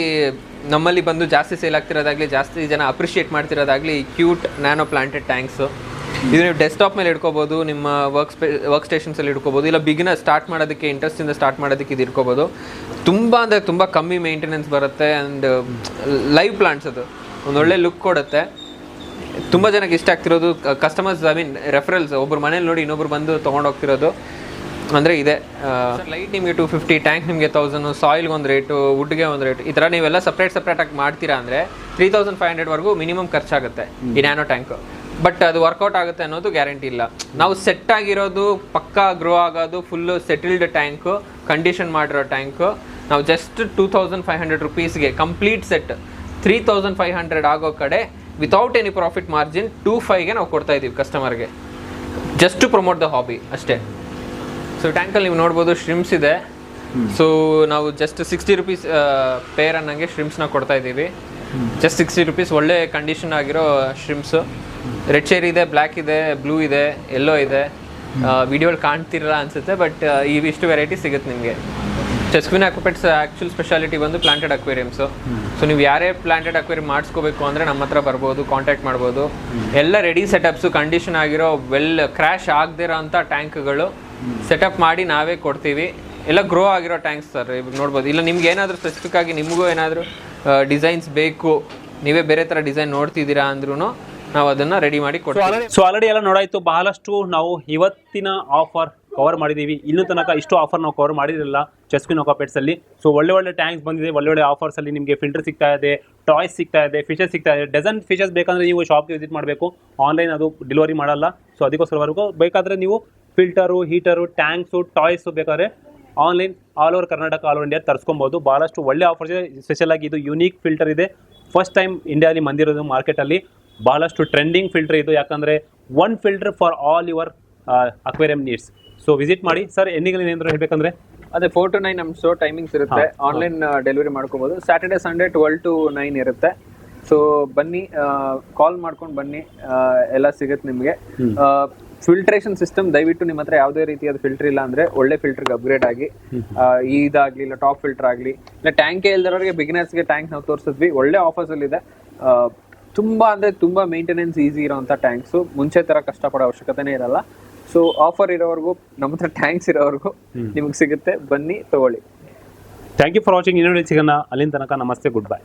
ನಮ್ಮಲ್ಲಿ ಬಂದು ಜಾಸ್ತಿ ಸೇಲ್ ಆಗ್ತಿರೋದಾಗಲಿ ಜಾಸ್ತಿ ಜನ ಅಪ್ರಿಷಿಯೇಟ್ ಮಾಡ್ತಿರೋದಾಗಲಿ ಕ್ಯೂಟ್ ನ್ಯಾನೋ ಪ್ಲಾಂಟೆಡ್ ಟ್ಯಾಂಕ್ಸು ಇದು ನೀವು ಡೆಸ್ಕ್ಟಾಪ್ ಮೇಲೆ ಇಟ್ಕೋಬೋದು ನಿಮ್ಮ ವರ್ಕ್ ಸ್ಪೇ ವರ್ಕ್ ಸ್ಟೇಷನ್ಸಲ್ಲಿ ಇಟ್ಕೋಬೋದು ಇಲ್ಲ ಬಿಗಿನ ಸ್ಟಾರ್ಟ್ ಮಾಡೋದಕ್ಕೆ ಇಂಟ್ರೆಸ್ಟಿಂದ ಸ್ಟಾರ್ಟ್ ಮಾಡೋದಕ್ಕೆ ಇದು ಇಟ್ಕೋಬೋದು. ತುಂಬ ಅಂದರೆ ತುಂಬ ಕಮ್ಮಿ ಮೇಂಟೆನೆನ್ಸ್ ಬರುತ್ತೆ ಆ್ಯಂಡ್ ಲೈವ್ ಪ್ಲಾಂಟ್ಸ್ ಅದು. ಒಂದೊಳ್ಳೆ ಲುಕ್ ಕೊಡುತ್ತೆ. ತುಂಬ ಜನಕ್ಕೆ ಇಷ್ಟ ಆಗ್ತಿರೋದು ಕಸ್ಟಮರ್ಸ್ ಐ ಮೀನ್ ರೆಫರಲ್ಸ್ ಒಬ್ಬರು ಮನೇಲಿ ನೋಡಿ ಇನ್ನೊಬ್ರು ಬಂದು ತೊಗೊಂಡು ಹೋಗ್ತಿರೋದು. ಅಂದರೆ ಇದೆ ಲೈಟ್ ನಿಮಗೆ ಟು ಫಿಫ್ಟಿ ಟ್ಯಾಂಕ್ ನಿಮಗೆ ತೌಸಂಡ್ ಸಾಯಿಲ್ಗೆ ಒಂದು ರೇಟು ವುಡ್ಗೆ ಒಂದು ರೇಟ್ ಈ ಥರ ನೀವೆಲ್ಲ ಸಪ್ರೇಟ್ ಸಪ್ರೇಟಾಗಿ ಮಾಡ್ತೀರಾ ಅಂದರೆ ತ್ರೀ ತೌಸಂಡ್ ಫೈವ್ ಹಂಡ್ರೆಡ್ವರೆಗೂ ಮಿನಿಮಮ್ ಖರ್ಚಾಗುತ್ತೆ ಈ ನ್ಯಾನೋ ಟ್ಯಾಂಕ್ ಬಟ್ ಅದು ವರ್ಕೌಟ್ ಆಗುತ್ತೆ ಅನ್ನೋದು ಗ್ಯಾರಂಟಿ ಇಲ್ಲ. ನಾವು ಸೆಟ್ ಆಗಿರೋದು ಪಕ್ಕಾ ಗ್ರೋ ಆಗೋದು ಫುಲ್ಲು ಸೆಟಲ್ಡ್ ಟ್ಯಾಂಕು ಕಂಡೀಷನ್ ಮಾಡಿರೋ ಟ್ಯಾಂಕು ನಾವು just two thousand five hundred ರುಪೀಸ್ಗೆ complete set three thousand five hundred ಆಗೋ ಕಡೆ without any profit margin two ಫೈವ್ಗೆ ನಾವು ಕೊಡ್ತಾ ಇದ್ದೀವಿ ಕಸ್ಟಮರ್ಗೆ just to promote the hobby ಅಷ್ಟೇ. ಸೊ ಟ್ಯಾಂಕಲ್ಲಿ ನೀವು ನೋಡ್ಬೋದು ಶ್ರಿಮ್ಸ್ ಇದೆ. ಸೊ ನಾವು ಜಸ್ಟ್ ಸಿಕ್ಸ್ಟಿ ರುಪೀಸ್ ಪೇರ್ ಅನ್ನಂಗೆ ಶ್ರಿಮ್ಸ್ನ ಕೊಡ್ತಾ ಇದ್ದೀವಿ. ಜಸ್ಟ್ ಸಿಕ್ಸ್ಟಿ ರುಪೀಸ್ ಒಳ್ಳೆ ಕಂಡೀಷನ್ ಆಗಿರೋ ಶ್ರಿಮ್ಸು ರೆಡ್ ಶೇರ್ ಇದೆ ಬ್ಲ್ಯಾಕ್ ಇದೆ ಬ್ಲೂ ಇದೆ ಎಲ್ಲೋ ಇದೆ. ವಿಡಿಯೋಲಿ ಕಾಣ್ತಿರಲ್ಲ ಅನ್ಸುತ್ತೆ ಬಟ್ ಇವಿಷ್ಟು ವೆರೈಟಿ ಸಿಗುತ್ತೆ ನಿಮಗೆ. ಚೆಸ್ಕ್ವಿನ್ ಅಕ್ವಿಪೆಟ್ಸ್ ಆ್ಯಕ್ಚುಲ್ ಸ್ಪೆಷಾಲಿಟಿ ಬಂದು ಪ್ಲಾಂಟೆಡ್ ಅಕ್ವೇರಿಯಮ್ಸು ಸೊ ನೀವು ಯಾರೇ ಪ್ಲಾಂಟೆಡ್ ಅಕ್ವೇರಿಯಂ ಮಾಡಿಸ್ಕೋಬೇಕು ಅಂದರೆ ನಮ್ಮ ಹತ್ರ ಬರ್ಬೋದು ಕಾಂಟ್ಯಾಕ್ಟ್ ಮಾಡ್ಬೋದು. ಎಲ್ಲ ರೆಡಿ ಸೆಟಪ್ಸು ಕಂಡೀಷನ್ ಆಗಿರೋ ವೆಲ್ ಕ್ರ್ಯಾಶ್ ಆಗದಿರೋ ಅಂಥ ಟ್ಯಾಂಕ್ಗಳು ಸೆಟಪ್ ಮಾಡಿ ನಾವೇ ಕೊಡ್ತೀವಿ. ಎಲ್ಲ ಗ್ರೋ ಆಗಿರೋ ಟ್ಯಾಂಕ್ಸ್ ಸರ್ ಇವಾಗ ನೋಡ್ಬೋದು. ಇಲ್ಲ ನಿಮ್ಗೆ ಏನಾದರೂ ಸ್ಪೆಸಿಫಿಕ್ ಆಗಿ ನಿಮಗೂ ಏನಾದರೂ ಡಿಸೈನ್ಸ್ ಬೇಕು ನೀವೇ ಬೇರೆ ಥರ ಡಿಸೈನ್ ನೋಡ್ತಿದ್ದೀರಾ ಅಂದ್ರೂ ನಾವು ಅದನ್ನು ರೆಡಿ ಮಾಡಿ ಕೊಡ್ತೀವಿ.
ಸೊ ಆಲ್ರೆಡಿ ಎಲ್ಲ ನೋಡಾಯಿತು. ಬಹಳಷ್ಟು ನಾವು ಇವತ್ತಿನ ಆಫರ್ ಕವರ್ ಮಾಡಿದ್ದೀವಿ. ಇನ್ನೂ ತನಕ ಇಷ್ಟು ಆಫರ್ ನಾವು ಕವರ್ ಮಾಡಿರಲಿಲ್ಲ. ಚೆಸ್ಕಿನ್ ಅಲ್ಲಿ. ಸೊ ಒಳ್ಳೆ ಒಳ್ಳೆ ಟ್ಯಾಂಕ್ಸ್ ಬಂದಿದೆ, ಒಳ್ಳೆ ಒಳ್ಳೆ ಆಫರ್ಸ್ ಅಲ್ಲಿ ನಿಮಗೆ ಫಿಲ್ಟರ್ ಸಿಗ್ತಾ ಇದೆ ಟಾಯ್ಸ್ ಸಿಗ್ತಾ ಇದೆ ಫಿಶಸ್ ಸಿಗ್ತಾ ಇದೆ. ಡಜನ್ ಫಿಶಸ್ ಬೇಕಂದ್ರೆ ನೀವು ಶಾಪ್ಗೆ ವಿಸಿಟ್ ಮಾಡಬೇಕು. ಆನ್ಲೈನ್ ಅದು ಡೆಲಿವರಿ ಮಾಡಲ್ಲ. ಸೊ ಅದಕ್ಕೋಸ್ಕರವರೆಗೂ ಬೇಕಾದರೆ ನೀವು ಫಿಲ್ಟರು ಹೀಟರು ಟ್ಯಾಂಕ್ಸು ಟಾಯ್ಸು ಬೇಕಾದ್ರೆ online all over Karnataka all over India ತರಿಸ್ಕೊಬೋದು. ಭಾಳಷ್ಟು ಒಳ್ಳೆ ಆಫರ್ಸ್ ಇದೆ. ಸ್ಪೆಷಲ್ ಆಗಿ ಇದು ಯುನೀಕ್ ಫಿಲ್ಟರ್ ಇದೆ. ಫಸ್ಟ್ ಟೈಮ್ ಇಂಡಿಯಾದಲ್ಲಿ ಬಂದಿರೋದು ಮಾರ್ಕೆಟಲ್ಲಿ ಭಾಳಷ್ಟು ಟ್ರೆಂಡಿಂಗ್ ಫಿಲ್ಟರ್ ಇದು. ಯಾಕಂದರೆ one filter for all your aquarium needs so visit ಮಾಡಿ. ಸರ್ ಎನ್ನಿಗಳು ಏನಾದರೂ ಹೇಳಬೇಕಂದ್ರೆ?
ಅದೇ ಫೋರ್ ಟು ನೈನ್ ನಮ್ಮ ಶೋ ಟೈಮಿಂಗ್ಸ್ ಇರುತ್ತೆ. ಆನ್ಲೈನ್ ಡೆಲಿವರಿ ಮಾಡ್ಕೋಬಹುದು Saturday Sunday twelve to nine ಇರುತ್ತೆ. ಸೊ ಬನ್ನಿ ಕಾಲ್ ಮಾಡ್ಕೊಂಡು ಬನ್ನಿ. ಎಲ್ಲ ಸಿಗುತ್ತೆ ನಿಮಗೆ. ಫಿಲ್ಟ್ರೇಷನ್ ಸಿಸ್ಟಮ್ ದಯವಿಟ್ಟು ನಿಮ್ಮ ಹತ್ರ ಯಾವುದೇ ರೀತಿಯಾದ ಫಿಲ್ಟರ್ ಇಲ್ಲ ಅಂದ್ರೆ ಒಳ್ಳೆ ಫಿಲ್ಟರ್ಗೆ ಅಪ್ಗ್ರೇಡ್ ಆಗಿ ಇದಾಗ್ಲಿ ಇಲ್ಲ ಟಾಪ್ ಫಿಲ್ಟರ್ ಆಗಲಿ ಇಲ್ಲ ಟ್ಯಾಂಕ್ ಇಲ್ದಿರೋರಿಗೆ ಬಿಗಿನರ್ಸ್ಗೆ ಟ್ಯಾಂಕ್ ನಾವು ತೋರಿಸಿದ್ವಿ. ಒಳ್ಳೆ ಆಫರ್ಸ್ ಅಲ್ಲಿ ಇದೆ. ತುಂಬಾ ಅಂದ್ರೆ ತುಂಬಾ ಮೇಂಟೆನೆನ್ಸ್ ಈಸಿ ಇರೋಂಥ ಟ್ಯಾಂಕ್ಸು ಮುಂಚೆ ತರ ಕಷ್ಟಪಡೋ ಅವಶ್ಯಕತೆನೇ ಇರಲ್ಲ. ಸೊ ಆಫರ್ ಇರೋವರೆಗೂ ನಮ್ಮ ಹತ್ರ ಟ್ಯಾಂಕ್ಸ್ ಇರೋವರೆಗೂ ನಿಮಗೆ ಸಿಗುತ್ತೆ. ಬನ್ನಿ ತಗೊಳ್ಳಿ.
ಥ್ಯಾಂಕ್ ಯು ಫಾರ್ ವಾಚಿಂಗ್ ಇನ್ನೊಂದು ಸಿಗೋಣ. ಅಲ್ಲಿನ ತನಕ ನಮಸ್ತೆ ಗುಡ್ ಬೈ